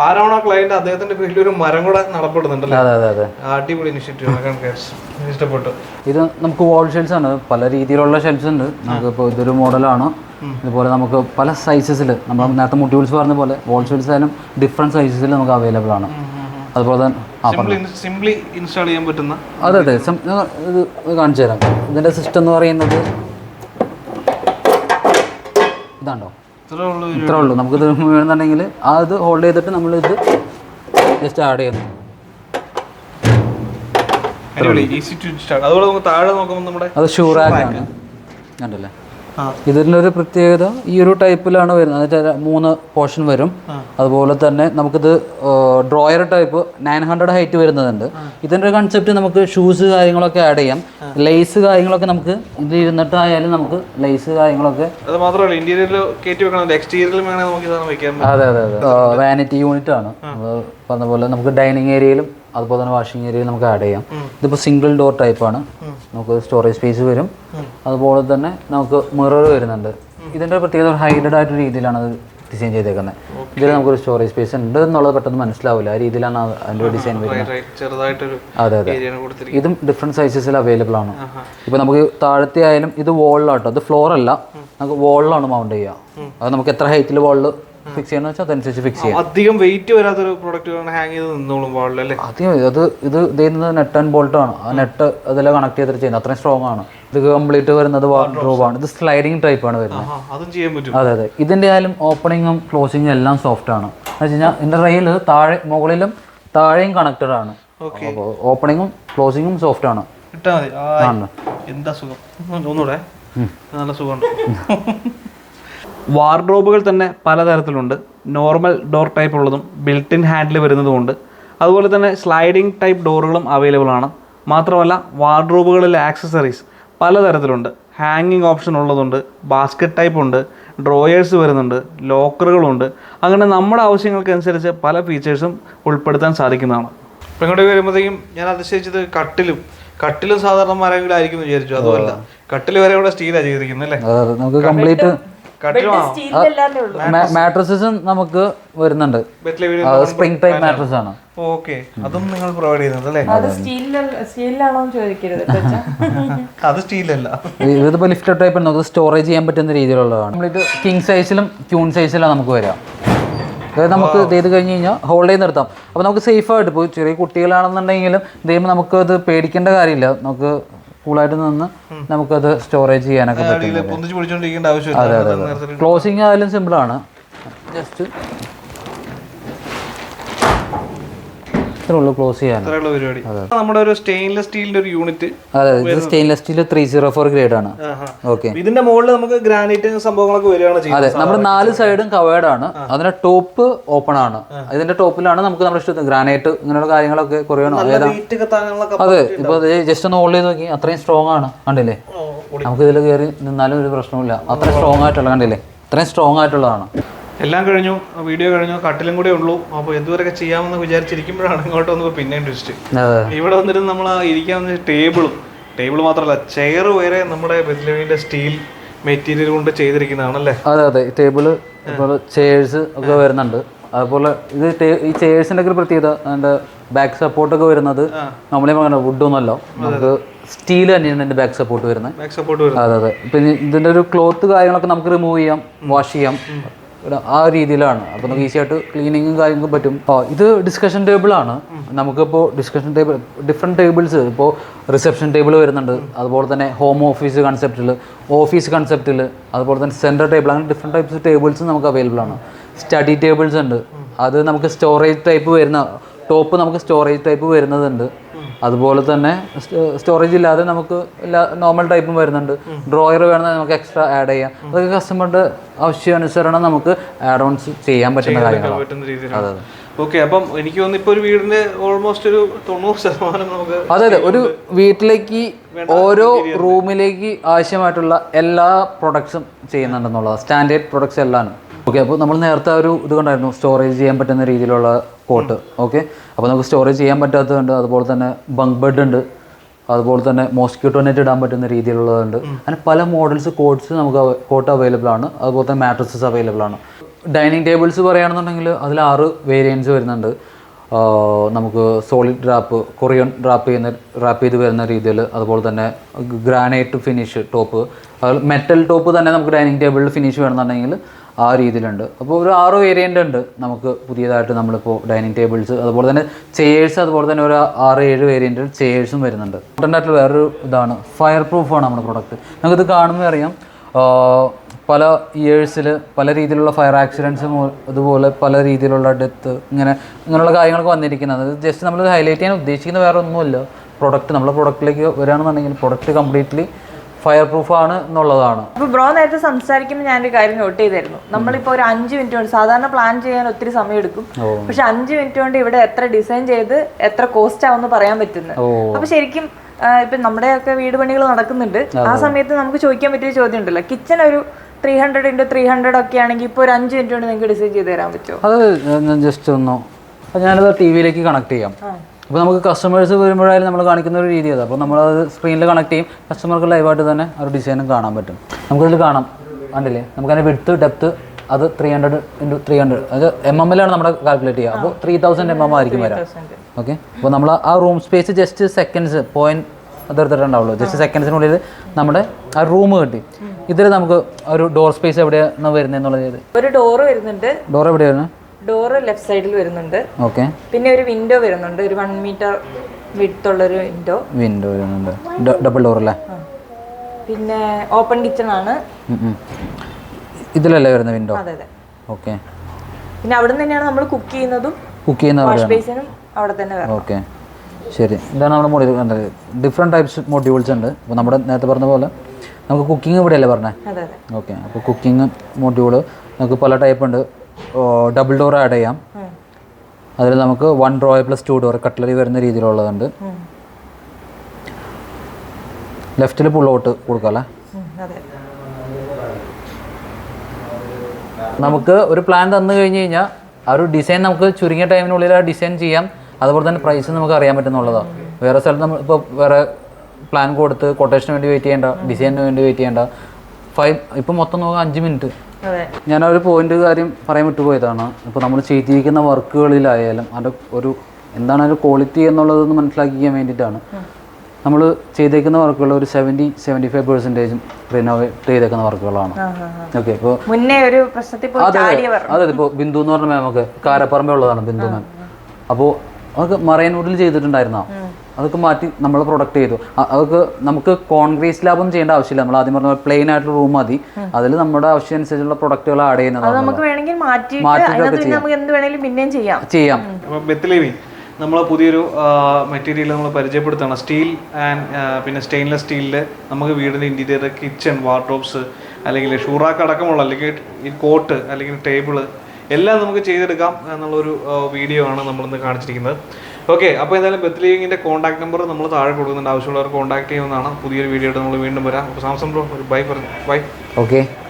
ആരാണോ ക്ലയന്റ് അദ്ദേഹത്തിന്റെ പേരിൽ ഒരു മരം കൂടെ നടപ്പെടുന്നുണ്ടല്ലോ? അതെ അതെ അതെ. ആ, അടിപൊളി ഇനിഷ്യേറ്റീവ് ഇഷ്ടപ്പെട്ടു. ഇത് നമുക്ക് വാൾ ഷെൽസ് ആണ്. പല രീതിയിലുള്ള ഷെൽസ് ഉണ്ട്. നമുക്ക് ഇപ്പോൾ ഇതൊരു മോഡലാണ് ഇതുപോലെ നമുക്ക് പല സൈസസിൽ നമ്മൾ നേരത്തെ മുട്ടി വിളിച്ച് പറഞ്ഞ പോലെ വാൾ ഷെൽസ് ആയാലും ഡിഫറെന്റ് സൈസസിൽ നമുക്ക് അവൈലബിൾ ആണ്. അതുപോലെ തന്നെ സിംപ്ലി ഇൻസ്റ്റാൾ ചെയ്യാൻ പറ്റുന്ന അതെ അതെ. ഇത് ഇത് കാണിച്ചു തരാം. ഇതിന്റെ സിസ്റ്റം എന്ന് പറയുന്നത് ഇതാണ്ടോ? ഇത്രേ ഉള്ളൂ നമുക്കിത് വേണമെന്നുണ്ടെങ്കിൽ ആ ഇത് ഹോൾഡ് ചെയ്തിട്ട് നമ്മളിത് ജസ്റ്റ് ആഡ് ചെയ്യുന്നു. അത് ഷൂറാക്കാണ് കണ്ടല്ലേ? ഇതിന്റെ ഒരു പ്രത്യേകത ഈ ഒരു ടൈപ്പിലാണ് വരുന്നത്. എന്നുവെച്ചാൽ മൂന്ന് പോർഷൻ വരും. അതുപോലെ തന്നെ നമുക്കിത് drawer type nine hundred height വരുന്നതുണ്ട്. ഇതിന്റെ ഒരു കൺസെപ്റ്റ് നമുക്ക് ഷൂസ് കാര്യങ്ങളൊക്കെ ആഡ് ചെയ്യാം. ലേസ് കാര്യങ്ങളൊക്കെ നമുക്ക് ഇത് ഇരുന്നിട്ടായാലും നമുക്ക് ലേസ് കാര്യങ്ങളൊക്കെ അത് മാത്രമല്ല ഇന്റീരിയറിൽ കയറ്റി വെക്കണം? എക്സ്റ്റീരിയറിലും വേണമെങ്കിൽ നമുക്ക്. അതെ അതെ അതെ. വാനിറ്റി യൂണിറ്റ് ആണ്. പറഞ്ഞ പോലെ നമുക്ക് ഡൈനിങ് ഏരിയയിലും അതുപോലെ തന്നെ വാഷിംഗ് ഏരിയയിലും നമുക്ക് ആഡ് ചെയ്യാം. ഇതിപ്പോൾ സിംഗിൾ ഡോർ ടൈപ്പാണ് നമുക്ക് സ്റ്റോറേജ് സ്പേസ് വരും. അതുപോലെ തന്നെ നമുക്ക് മിറർ വരുന്നുണ്ട്. ഇതിന്റെ പ്രത്യേകത ഹൈഡഡ് ആയിട്ട് രീതിയിലാണ് അത് ഡിസൈൻ ചെയ്തേക്കുന്നത്. ഇതിൽ നമുക്കൊരു സ്റ്റോറേജ് സ്പേസ് ഉണ്ട് എന്നുള്ളത് പെട്ടെന്ന് മനസ്സിലാവില്ല. ആ രീതിയിലാണ് അത് അതിന്റെ ഡിസൈൻ വരുന്നത്. അതെ അതെ. ഇതും ഡിഫറെന്റ് സൈസസിൽ അവൈലബിൾ ആണ്. ഇപ്പോൾ നമുക്ക് താഴത്തെ ആയാലും ഇത് വോളിലാട്ടോ അത് ഫ്ലോർ അല്ല. നമുക്ക് വോളിലാണ് മൗണ്ട് ചെയ്യുക അത് നമുക്ക് എത്ര ഹൈറ്റിൽ വോളിൽ ഫിക്സ് ചെയ്യണം വെച്ചാൽ അതനുസരിച്ച് ഫിക്സ് ചെയ്യാം. അധികം വെയിറ്റ് വരാത്തൊരു പ്രോഡക്റ്റ് ഹാങ് ചെയ്ത് നിന്നോളും അല്ലേ? ആദ്യം അത് ഇത് ഇത് ചെയ്യുന്നത് നെറ്റ് ആൻഡ് ബോൾട്ട് ആണ്. ആ നെറ്റ് അതിൽ കണക്ട് ചെയ്തിട്ട് ചെയ്യുന്നത്. അത്രയും സ്ട്രോങ് ആണ്. ഇത് കംപ്ലീറ്റ് വരുന്നത് വാർഡ്രോബ് ആണ്. ഇത് സ്ലൈഡിംഗ് ടൈപ്പ് ആണ് വരുന്നത്. അതും ചെയ്യാൻ പറ്റും. അതെ അതെ. ഇതിന്റെ ആയാലും ഓപ്പണിങ്ങും ക്ലോസിങ്ങും എല്ലാം സോഫ്റ്റ് ആണ്. എന്ന് വെച്ച് കഴിഞ്ഞാൽ ഇതിന്റെ റെയിൽ താഴെ മുകളിലും താഴെയും കണക്റ്റഡ് ആണ്. അപ്പോൾ ഓപ്പണിങ്ങും ക്ലോസിങ്ങും സോഫ്റ്റ് ആണ്. എന്താ സുഖം? ഒന്നുകൂടെ. നല്ല സുഖമുണ്ട്. വാർഡ്രോബുകൾ തന്നെ പലതരത്തിലുണ്ട്. നോർമൽ ഡോർ ടൈപ്പ് ഉള്ളതും ബിൽറ്റ് ഇൻ ഹാൻഡിൽ വരുന്നതുമുണ്ട്. അതുപോലെ തന്നെ സ്ലൈഡിംഗ് ടൈപ്പ് ഡോറുകളും അവൈലബിൾ ആണ്. മാത്രമല്ല വാർഡ്രോബുകളിലെ ആക്സസറീസ് പലതരത്തിലുണ്ട്. ഹാങ്ങിങ് ഓപ്ഷൻ ഉള്ളതുണ്ട് ബാസ്ക്കറ്റ് ടൈപ്പ് ഉണ്ട് ഡ്രോയേഴ്സ് വരുന്നുണ്ട് ലോക്കറുകളുണ്ട്. അങ്ങനെ നമ്മുടെ ആവശ്യങ്ങൾക്കനുസരിച്ച് പല ഫീച്ചേഴ്സും ഉൾപ്പെടുത്താൻ സാധിക്കുന്നതാണ്. ഇപ്പം ഇങ്ങോട്ട് വരുമ്പോഴത്തേക്കും ഞാൻ അതിശയിച്ചത് കട്ടിലും കട്ടിലും സാധാരണ മരങ്ങളായിരിക്കും എന്ന് വിചാരിച്ചു. അതുമല്ല കട്ടിൽ വരെ ഇവിടെ സ്റ്റീലാണ് ചെയ്തിരിക്കുന്നത് അല്ലേ? നമുക്ക് കംപ്ലീറ്റ് മാട്രസസും നമുക്ക് വരുന്നുണ്ട്. സ്പ്രിംഗ് ടൈപ്പ് മാട്രസ് ആണ് ഓക്കെ അതും നിങ്ങൾ പ്രൊവൈഡ് ചെയ്യുന്നത് അല്ലേ? അത് സ്റ്റീലല്ല ഇതിപ്പോ ലിഫ്റ്റ് ടൈപ്പ് നമുക്ക് സ്റ്റോറേജ് ചെയ്യാൻ പറ്റുന്ന രീതിയിലുള്ളതാണ്. നമ്മളിത് കിങ് സൈസിലും ക്യൂൺ സൈസിലാണ് നമുക്ക് വരാം അതായത് നമുക്ക് ഇത് ചെയ്ത് കഴിഞ്ഞ് കഴിഞ്ഞാൽ ഹോൾഡ് ചെയ്ത് നിർത്താം. അപ്പോൾ നമുക്ക് സേഫ് ആയിട്ട് ഇപ്പോൾ ചെറിയ കുട്ടികളാണെന്നുണ്ടെങ്കിലും ഇതേമ്പോൾ നമുക്ക് അത് പേടിക്കേണ്ട കാര്യമില്ല. നമുക്ക് കൂളായിട്ട് നിന്ന് നമുക്കത് സ്റ്റോറേജ് ചെയ്യാനൊക്കെ പറ്റും. ക്ലോസിങ് ആയാലും സിമ്പിളാണ് ജസ്റ്റ് ഉള്ളൂ ക്ലോസ് ചെയ്യാൻ. നമ്മുടെ ഒരു സ്റ്റെയിൻലെസ് സ്റ്റീലിന്റെ ഒരു യൂണിറ്റ് അതെ ഇത് stainless steel three zero four grade ആണ്. ഓക്കെ ഇതിന്റെ മുകളിൽ നമുക്ക് ഗ്രാനൈറ്റ് സംഭവങ്ങളൊക്കെ വരികയാണ് അതെ നമ്മുടെ നാല് സൈഡും കവേർഡ് ആണ്. അതിന്റെ ടോപ്പ് ഓപ്പൺ ആണ്. ഇതിന്റെ ടോപ്പിലാണ് നമുക്ക് നമ്മുടെ ഇഷ്ടത്തിന് ഗ്രാനൈറ്റ് ഇങ്ങനെയുള്ള കാര്യങ്ങളൊക്കെ കുറയണം അതെ ഇപ്പൊ ജസ്റ്റ് ഒന്ന് ഹോൾഡ് ചെയ്ത് നോക്കി. അത്രയും സ്ട്രോങ് ആണ്. കണ്ടില്ലേ? നമുക്ക് ഇതിൽ കയറി നിന്നാലും ഒരു പ്രശ്നമില്ല അത്രയും സ്ട്രോങ് ആയിട്ടുള്ള കണ്ടില്ലേ? അത്രയും സ്ട്രോങ് ആയിട്ടുള്ളതാണ്. എല്ലാം കഴിഞ്ഞു വീഡിയോ കഴിഞ്ഞു കട്ടിലും കൂടെ ഉള്ളൂ. അപ്പോൾ എന്തുവരെയൊക്കെ ചെയ്യാമെന്ന് വിചാരിച്ചിരിക്കുമ്പോഴാണ് ഇങ്ങോട്ട് വന്നപ്പോൾ പിന്നെയും ട്വിസ്റ്റ് അതെ. ഇവിടെ വന്നിരുന്ന് നമ്മൾ ഇരിക്കാൻ വന്ന ടേബിളും ടേബിൾ മാത്രമല്ല ചെയർ വരെ നമ്മുടെ ബെത്ലവിന്റെ സ്റ്റീൽ മെറ്റീരിയൽ കൊണ്ട് ചെയ്തിരിക്കുന്നതാണല്ലേ? അതെ അതെ. ടേബിൾ അതുപോലെ ചെയേഴ്സ് ഒക്കെ വരുന്നുണ്ട്. അതുപോലെ ഇത് ഈ ചെയേഴ്സിന്റെ ഒക്കെ പ്രത്യേകത അതിന്റെ ബാക്ക് സപ്പോർട്ടൊക്കെ വരുന്നത് നമ്മളെ പറഞ്ഞ വുഡൊന്നുമല്ല നമുക്ക് സ്റ്റീൽ തന്നെയാണ് ഇതിന്റെ ബാക്ക് സപ്പോർട്ട് വരുന്നത്. ബാക്ക് സപ്പോർട്ട് അതെ അതെ. പിന്നെ ഇതിന്റെ ഒരു ക്ലോത്ത് കാര്യങ്ങളൊക്കെ നമുക്ക് റിമൂവ് ചെയ്യാം വാഷ് ചെയ്യാം. ആ രീതിയിലാണ്. അപ്പോൾ നമുക്ക് ഈസി ആയിട്ട് ക്ലീനിങ്ങും കാര്യങ്ങളും പറ്റും. ഇത് ഡിസ്കഷൻ ടേബിൾ ആണ്. നമുക്കിപ്പോൾ ഡിസ്കഷൻ ടേബിൾ ഡിഫറെന്റ് ടേബിൾസ് ഇപ്പോൾ റിസപ്ഷൻ ടേബിൾ വരുന്നുണ്ട്. അതുപോലെ തന്നെ ഹോം ഓഫീസ് കൺസെപ്റ്റിൽ ഓഫീസ് കൺസെപ്റ്റിൽ അതുപോലെ തന്നെ സെന്റർ ടേബിൾ അങ്ങനെ ഡിഫറെന്റ് ടൈപ്സ് ടേബിൾസ് നമുക്ക് അവൈലബിൾ ആണ്. സ്റ്റഡി ടേബിൾസ് ഉണ്ട്. അത് നമുക്ക് സ്റ്റോറേജ് ടൈപ്പ് വരുന്ന ടോപ്പ് നമുക്ക് സ്റ്റോറേജ് ടൈപ്പ് വരുന്നതുണ്ട്. അതുപോലെ തന്നെ സ്റ്റോറേജ് ഇല്ലാതെ നമുക്ക് എല്ലാ നോർമൽ ടൈപ്പും വരുന്നുണ്ട്. ഡ്രോയർ വേണമെങ്കിൽ നമുക്ക് എക്സ്ട്രാ ആഡ് ചെയ്യാം. അതൊക്കെ കസ്റ്റമറുടെ ആവശ്യാനുസരണം നമുക്ക് ആഡ് ഓൺസ് ചെയ്യാൻ പറ്റുന്ന കാര്യങ്ങളാണ്. അതെ അതെ. ഓക്കെ അപ്പം എനിക്ക് തോന്നുന്നു ഒരു വീടിന്റെ ഓൾമോസ്റ്റ് ഒരു തൊണ്ണൂറ് ശതമാനം നമുക്ക് അതെ അതെ. ഒരു വീട്ടിലേക്ക് ഓരോ റൂമിലേക്ക് ആവശ്യമായിട്ടുള്ള എല്ലാ പ്രൊഡക്ട്സും ചെയ്യുന്നുണ്ടെന്നുള്ളത് സ്റ്റാൻഡേർഡ് പ്രൊഡക്ട്സ് എല്ലാം ഓക്കെ അപ്പോൾ നമ്മൾ നേരത്തെ ഒരു ഇത് കണ്ടായിരുന്നു. സ്റ്റോറേജ് ചെയ്യാൻ പറ്റുന്ന രീതിയിലുള്ള കോട്ട് ഓക്കെ? അപ്പോൾ നമുക്ക് സ്റ്റോറേജ് ചെയ്യാൻ പറ്റാത്തതുണ്ട്. അതുപോലെ തന്നെ ബങ്ക് ബെഡ് ഉണ്ട്. അതുപോലെ തന്നെ മോസ്കിറ്റോ നെറ്റ് ഇടാൻ പറ്റുന്ന രീതിയിലുള്ളതുണ്ട്. അങ്ങനെ പല മോഡൽസ് കോട്ട്സ് നമുക്ക് കോട്ട് അവൈലബിൾ ആണ്. അതുപോലെ തന്നെ മാട്രസസ് അവൈലബിൾ ആണ്. ഡൈനിങ് ടേബിൾസ് പറയുകയാണെന്നുണ്ടെങ്കിൽ അതിൽ ആറ് വേരിയൻസ് വരുന്നുണ്ട്. നമുക്ക് സോളിഡ് ഡ്രാപ്പ് കൊറിയൻ ഡ്രാപ്പ് ചെയ്യുന്ന ഡ്രാപ്പ് ചെയ്ത് വരുന്ന രീതിയിൽ. അതുപോലെ തന്നെ granite finish top. Metal top തന്നെ നമുക്ക് ഡൈനിങ് ടേബിളിൽ ഫിനിഷ് വേണമെന്നുണ്ടെങ്കിൽ ആ രീതിയിലുണ്ട്. അപ്പോൾ ഒരു ആറ് വേരിയന്റ് ഉണ്ട് നമുക്ക് പുതിയതായിട്ട് നമ്മളിപ്പോൾ ഡൈനിങ് ടേബിൾസ് അതുപോലെ തന്നെ ചെയേഴ്സ് അതുപോലെ തന്നെ ഒരു ആറ് ഏഴ് വേരിയന്റ് ചെയേഴ്സും വരുന്നുണ്ട്. ഇമ്പോർട്ടന്റ് വേറൊരു ഇതാണ് ഫയർ പ്രൂഫാണ് നമ്മുടെ പ്രൊഡക്റ്റ് നമുക്കിത് കാണുമ്പോൾ അറിയാം പല ഇയേഴ്സിൽ പല രീതിയിലുള്ള ഫയർ ആക്സിഡൻസ് അതുപോലെ പല രീതിയിലുള്ള ഡെത്ത് ഇങ്ങനെ ഇങ്ങനെയുള്ള കാര്യങ്ങളൊക്കെ വന്നിരിക്കുന്നത്. അത് ജസ്റ്റ് നമ്മൾ ഹൈലൈറ്റ് ചെയ്യാൻ ഉദ്ദേശിക്കുന്ന വേറെ ഒന്നുമില്ല പ്രൊഡക്റ്റ് നമ്മളെ പ്രൊഡക്റ്റിലേക്ക് വരികയാണെന്നുണ്ടെങ്കിൽ പ്രൊഡക്റ്റ് കംപ്ലീറ്റ്ലി ഫയർ പ്രൂഫ് ആണ് എന്നുള്ളതാണ്. അപ്പൊ ബ്രോ നേരത്തെ സംസാരിക്കുമ്പോൾ ഞാൻ ഞാനൊരു കാര്യം നോട്ട് ചെയ്തായിരുന്നു നമ്മളിപ്പോ ഒരു അഞ്ച് മിനിറ്റ് കൊണ്ട് സാധാരണ പ്ലാൻ ചെയ്യാൻ ഒത്തിരി സമയം എടുക്കും. പക്ഷെ അഞ്ച് മിനിറ്റ് കൊണ്ട് ഇവിടെ എത്ര ഡിസൈൻ ചെയ്ത് എത്ര കോസ്റ്റ് ആവുമെന്ന് പറയാൻ പറ്റുന്നത്. അപ്പോൾ അപ്പൊ ശരിക്കും ഇപ്പൊ ഇപ്പൊ നമ്മുടെയൊക്കെ വീട് പണികൾ നടക്കുന്നുണ്ട്. ആ സമയത്ത് നമുക്ക് ചോദിക്കാൻ പറ്റിയ ചോദ്യം ഉണ്ടല്ലോ. കിച്ചൺ ഒരു three hundred into three hundred ഒക്കെ ആണെങ്കിൽ ഇപ്പോൾ ഒരു അഞ്ച് മിനിറ്റ് കൊണ്ട് നിങ്ങൾക്ക് ഡിസൈൻ ചെയ്ത് തരാൻ പറ്റുമോ? അത് ഞാൻ ജസ്റ്റ് ഒന്ന് ഞാനത് ടി വിയിലേക്ക് കണക്ട് ചെയ്യാം. അപ്പോൾ നമുക്ക് കസ്റ്റമേഴ്സ് വരുമ്പോഴായാലും നമ്മൾ കാണിക്കുന്ന ഒരു രീതി അത്. അപ്പോൾ നമ്മളത് സ്ക്രീനിൽ കണക്ട് ചെയ്യും. കസ്റ്റമർക്ക് ലൈവായിട്ട് തന്നെ ആ ഒരു ഡിസൈനും കാണാൻ പറ്റും. നമുക്കതിൽ കാണാം. കണ്ടില്ലേ? നമുക്കതിന്റെ വിടുത്ത് ഡെപ്ത്ത് അത് three hundred into three hundred അത് എം എം എല്ലാണ് നമ്മുടെ കാൽക്കുലേറ്റ് ചെയ്യുക. അപ്പോൾ ത്രീ തൗസൻഡ് എം എം ആയിരിക്കും വരാം. ഓക്കെ അപ്പോൾ നമ്മൾ ആ room space just seconds point അതെടുത്തിട്ടുണ്ടാവുള്ളൂ just സെക്കൻഡ്സിനുള്ളിൽ നമ്മുടെ ആ റൂം കിട്ടി. ഇതിൽ നമുക്ക് ഒരു ഡോർ സ്പേസ് എവിടെയാണ് വരുന്നത് എന്നുള്ളത് ഒരു ഡോർ വരുന്നുണ്ട്. ഡോർ എവിടെയാണ് ഡോറ് ലെഫ്റ്റ് സൈഡിൽ വരുന്നുണ്ട്. ഓക്കെ പിന്നെ ഒരു വിൻഡോ വരുന്നുണ്ട്. ഒരു വൺ മീറ്റർ വിട്ടുള്ള ഒരു വിൻഡോ വിൻഡോ വരുന്നുണ്ട്. ഡബിൾ ഡോർ അല്ലേ? പിന്നെ ഓപ്പൺ കിച്ചൺ ആണ്. ഇതിലല്ലേ വരുന്ന വിൻഡോ അതെ അതെ. ഓക്കെ പിന്നെ അവിടെ തന്നെയാണ് നമ്മൾ കുക്ക് ചെയ്യുന്നതും കുക്ക് ചെയ്യുന്ന വാഷ് ബേസിനും അവിടെ തന്നെ ഓക്കെ ശരി. ഇതാണ് നമ്മുടെ മോഡ്യൂൾ കണ്ടത് ഡിഫറെന്റ് ടൈപ്സ് മോഡ്യൂൾസ് ഉണ്ട്. അപ്പോൾ നമ്മുടെ നേരത്തെ പറഞ്ഞ പോലെ നമുക്ക് കുക്കിംഗ് ഇവിടെയല്ലേ പറഞ്ഞത് ഓക്കെ അപ്പോൾ കുക്കിംഗ് മോഡ്യൂൾ നമുക്ക് പല ടൈപ്പ് ഉണ്ട്. ഡബിൾ ഡോർ ആഡ് ചെയ്യാം. അതിൽ നമുക്ക് one drawer plus two door cutlery വരുന്ന രീതിയിലുള്ളതുണ്ട്. ലെഫ്റ്റിൽ പുൾ ഔട്ട് കൊടുക്കാം അല്ലേ അതെ. നമുക്ക് ഒരു പ്ലാൻ തന്നു കഴിഞ്ഞ് കഴിഞ്ഞാൽ ആ ഒരു ഡിസൈൻ നമുക്ക് ചുരുങ്ങിയ ടൈമിനുള്ളിൽ ആ ഡിസൈൻ ചെയ്യാം. അതുപോലെ തന്നെ പ്രൈസ് നമുക്ക് അറിയാൻ പറ്റുന്നുള്ളതാണ് വേറെ സ്ഥലത്ത് നമ്മൾ ഇപ്പോൾ വേറെ പ്ലാൻ കൊടുത്ത് കൊട്ടേഷന് വേണ്ടി വെയിറ്റ് ചെയ്യേണ്ട ഡിസൈനിന് വേണ്ടി വെയിറ്റ് ചെയ്യേണ്ട. ഫൈവ് ഇപ്പം മൊത്തം നോക്കാം അഞ്ച് മിനിറ്റ് ഞാൻ ഒരു പോയിന്റ് കാര്യം പറയാൻ വിട്ടുപോയതാണ്. ഇപ്പോൾ നമ്മൾ ചെയ്തിരിക്കുന്ന വർക്കുകളിലായാലും അതിന്റെ ഒരു എന്താണ് ഒരു ക്വാളിറ്റി എന്നുള്ളതെന്ന് മനസ്സിലാക്കിക്കാൻ വേണ്ടിയിട്ടാണ്. നമ്മൾ ചെയ്തേക്കുന്ന വർക്കുകൾ ഒരു സെവന്റി സെവന്റി ഫൈവ് പെർസെന്റേജും റിനോവേറ്റ് ചെയ്തേക്കുന്ന വർക്കുകളാണ്. ഓക്കെ ഇപ്പോൾ മുന്നേ ഒരു പ്രശ്നത്തിൽ അതെ അതെ. ഇപ്പോൾ ബിന്ദു എന്ന് പറഞ്ഞ മാമൊക്കെ കാരപ്പറമ്പേ ഉള്ളതാണ് ബിന്ദു മാം അപ്പോൾ അതൊക്കെ മറൈൻവുഡിൽ ചെയ്തിട്ടുണ്ടായിരുന്നോ? അതൊക്കെ മാറ്റി നമ്മൾ പ്രൊഡക്റ്റ് ചെയ്തു. അതൊക്കെ നമുക്ക് കോൺക്രീറ്റ് ലാബൊന്നും ഒന്നും ചെയ്യേണ്ട ആവശ്യമില്ല. നമ്മൾ ആദ്യം പറഞ്ഞ പ്ലെയിൻ ആയിട്ടുള്ള റൂം മതി. അതിൽ നമ്മുടെ ആവശ്യം അനുസരിച്ചുള്ള പ്രൊഡക്റ്റുകൾ ആഡ് ചെയ്യുന്നത് ചെയ്യുന്നതാണ് നമുക്ക് വേണമെങ്കിൽ മാറ്റിയിട്ട് മാറ്റിയിട്ടൊക്കെ നമുക്ക് എന്ത് വേണമെങ്കിലും പിന്നെയും ചെയ്യാം. ചെയ്യാം. നമ്മൾ പുതിയൊരു മെറ്റീരിയൽ നമ്മൾ പരിചയപ്പെടുത്തണം. സ്റ്റീൽ ആൻഡ് പിന്നെ സ്റ്റെയിൻലെസ് സ്റ്റീലിൽ നമുക്ക് വീടിന്റെ ഇന്റീരിയർ കിച്ചൺ വാർഡ്രോബ്സ് അല്ലെങ്കിൽ ഷൂറാക്ക് അടക്കമുള്ള അല്ലെങ്കിൽ ഈ കോട്ട് അല്ലെങ്കിൽ ടേബിൾ എല്ലാം നമുക്ക് ചെയ്തെടുക്കാം എന്നുള്ളൊരു വീഡിയോ ആണ് നമ്മളിന്ന് കാണിച്ചിരിക്കുന്നത്. ഓക്കെ അപ്പോൾ എന്തായാലും ബെത്ത്ലേവിങ്ങിന്റെ കോൺടാക്ട് നമ്പർ നമ്മൾ താഴെ കൊടുക്കുന്നുണ്ട്. ആവശ്യമുള്ളവർ കോൺടാക്ട് ചെയ്യുന്നതാണ് പുതിയൊരു വീഡിയോ നമ്മൾ വീണ്ടും വരാം. അപ്പോൾ സാംസങ് ബ്രോ ഒരു ബൈ പറഞ്ഞു. Bye okay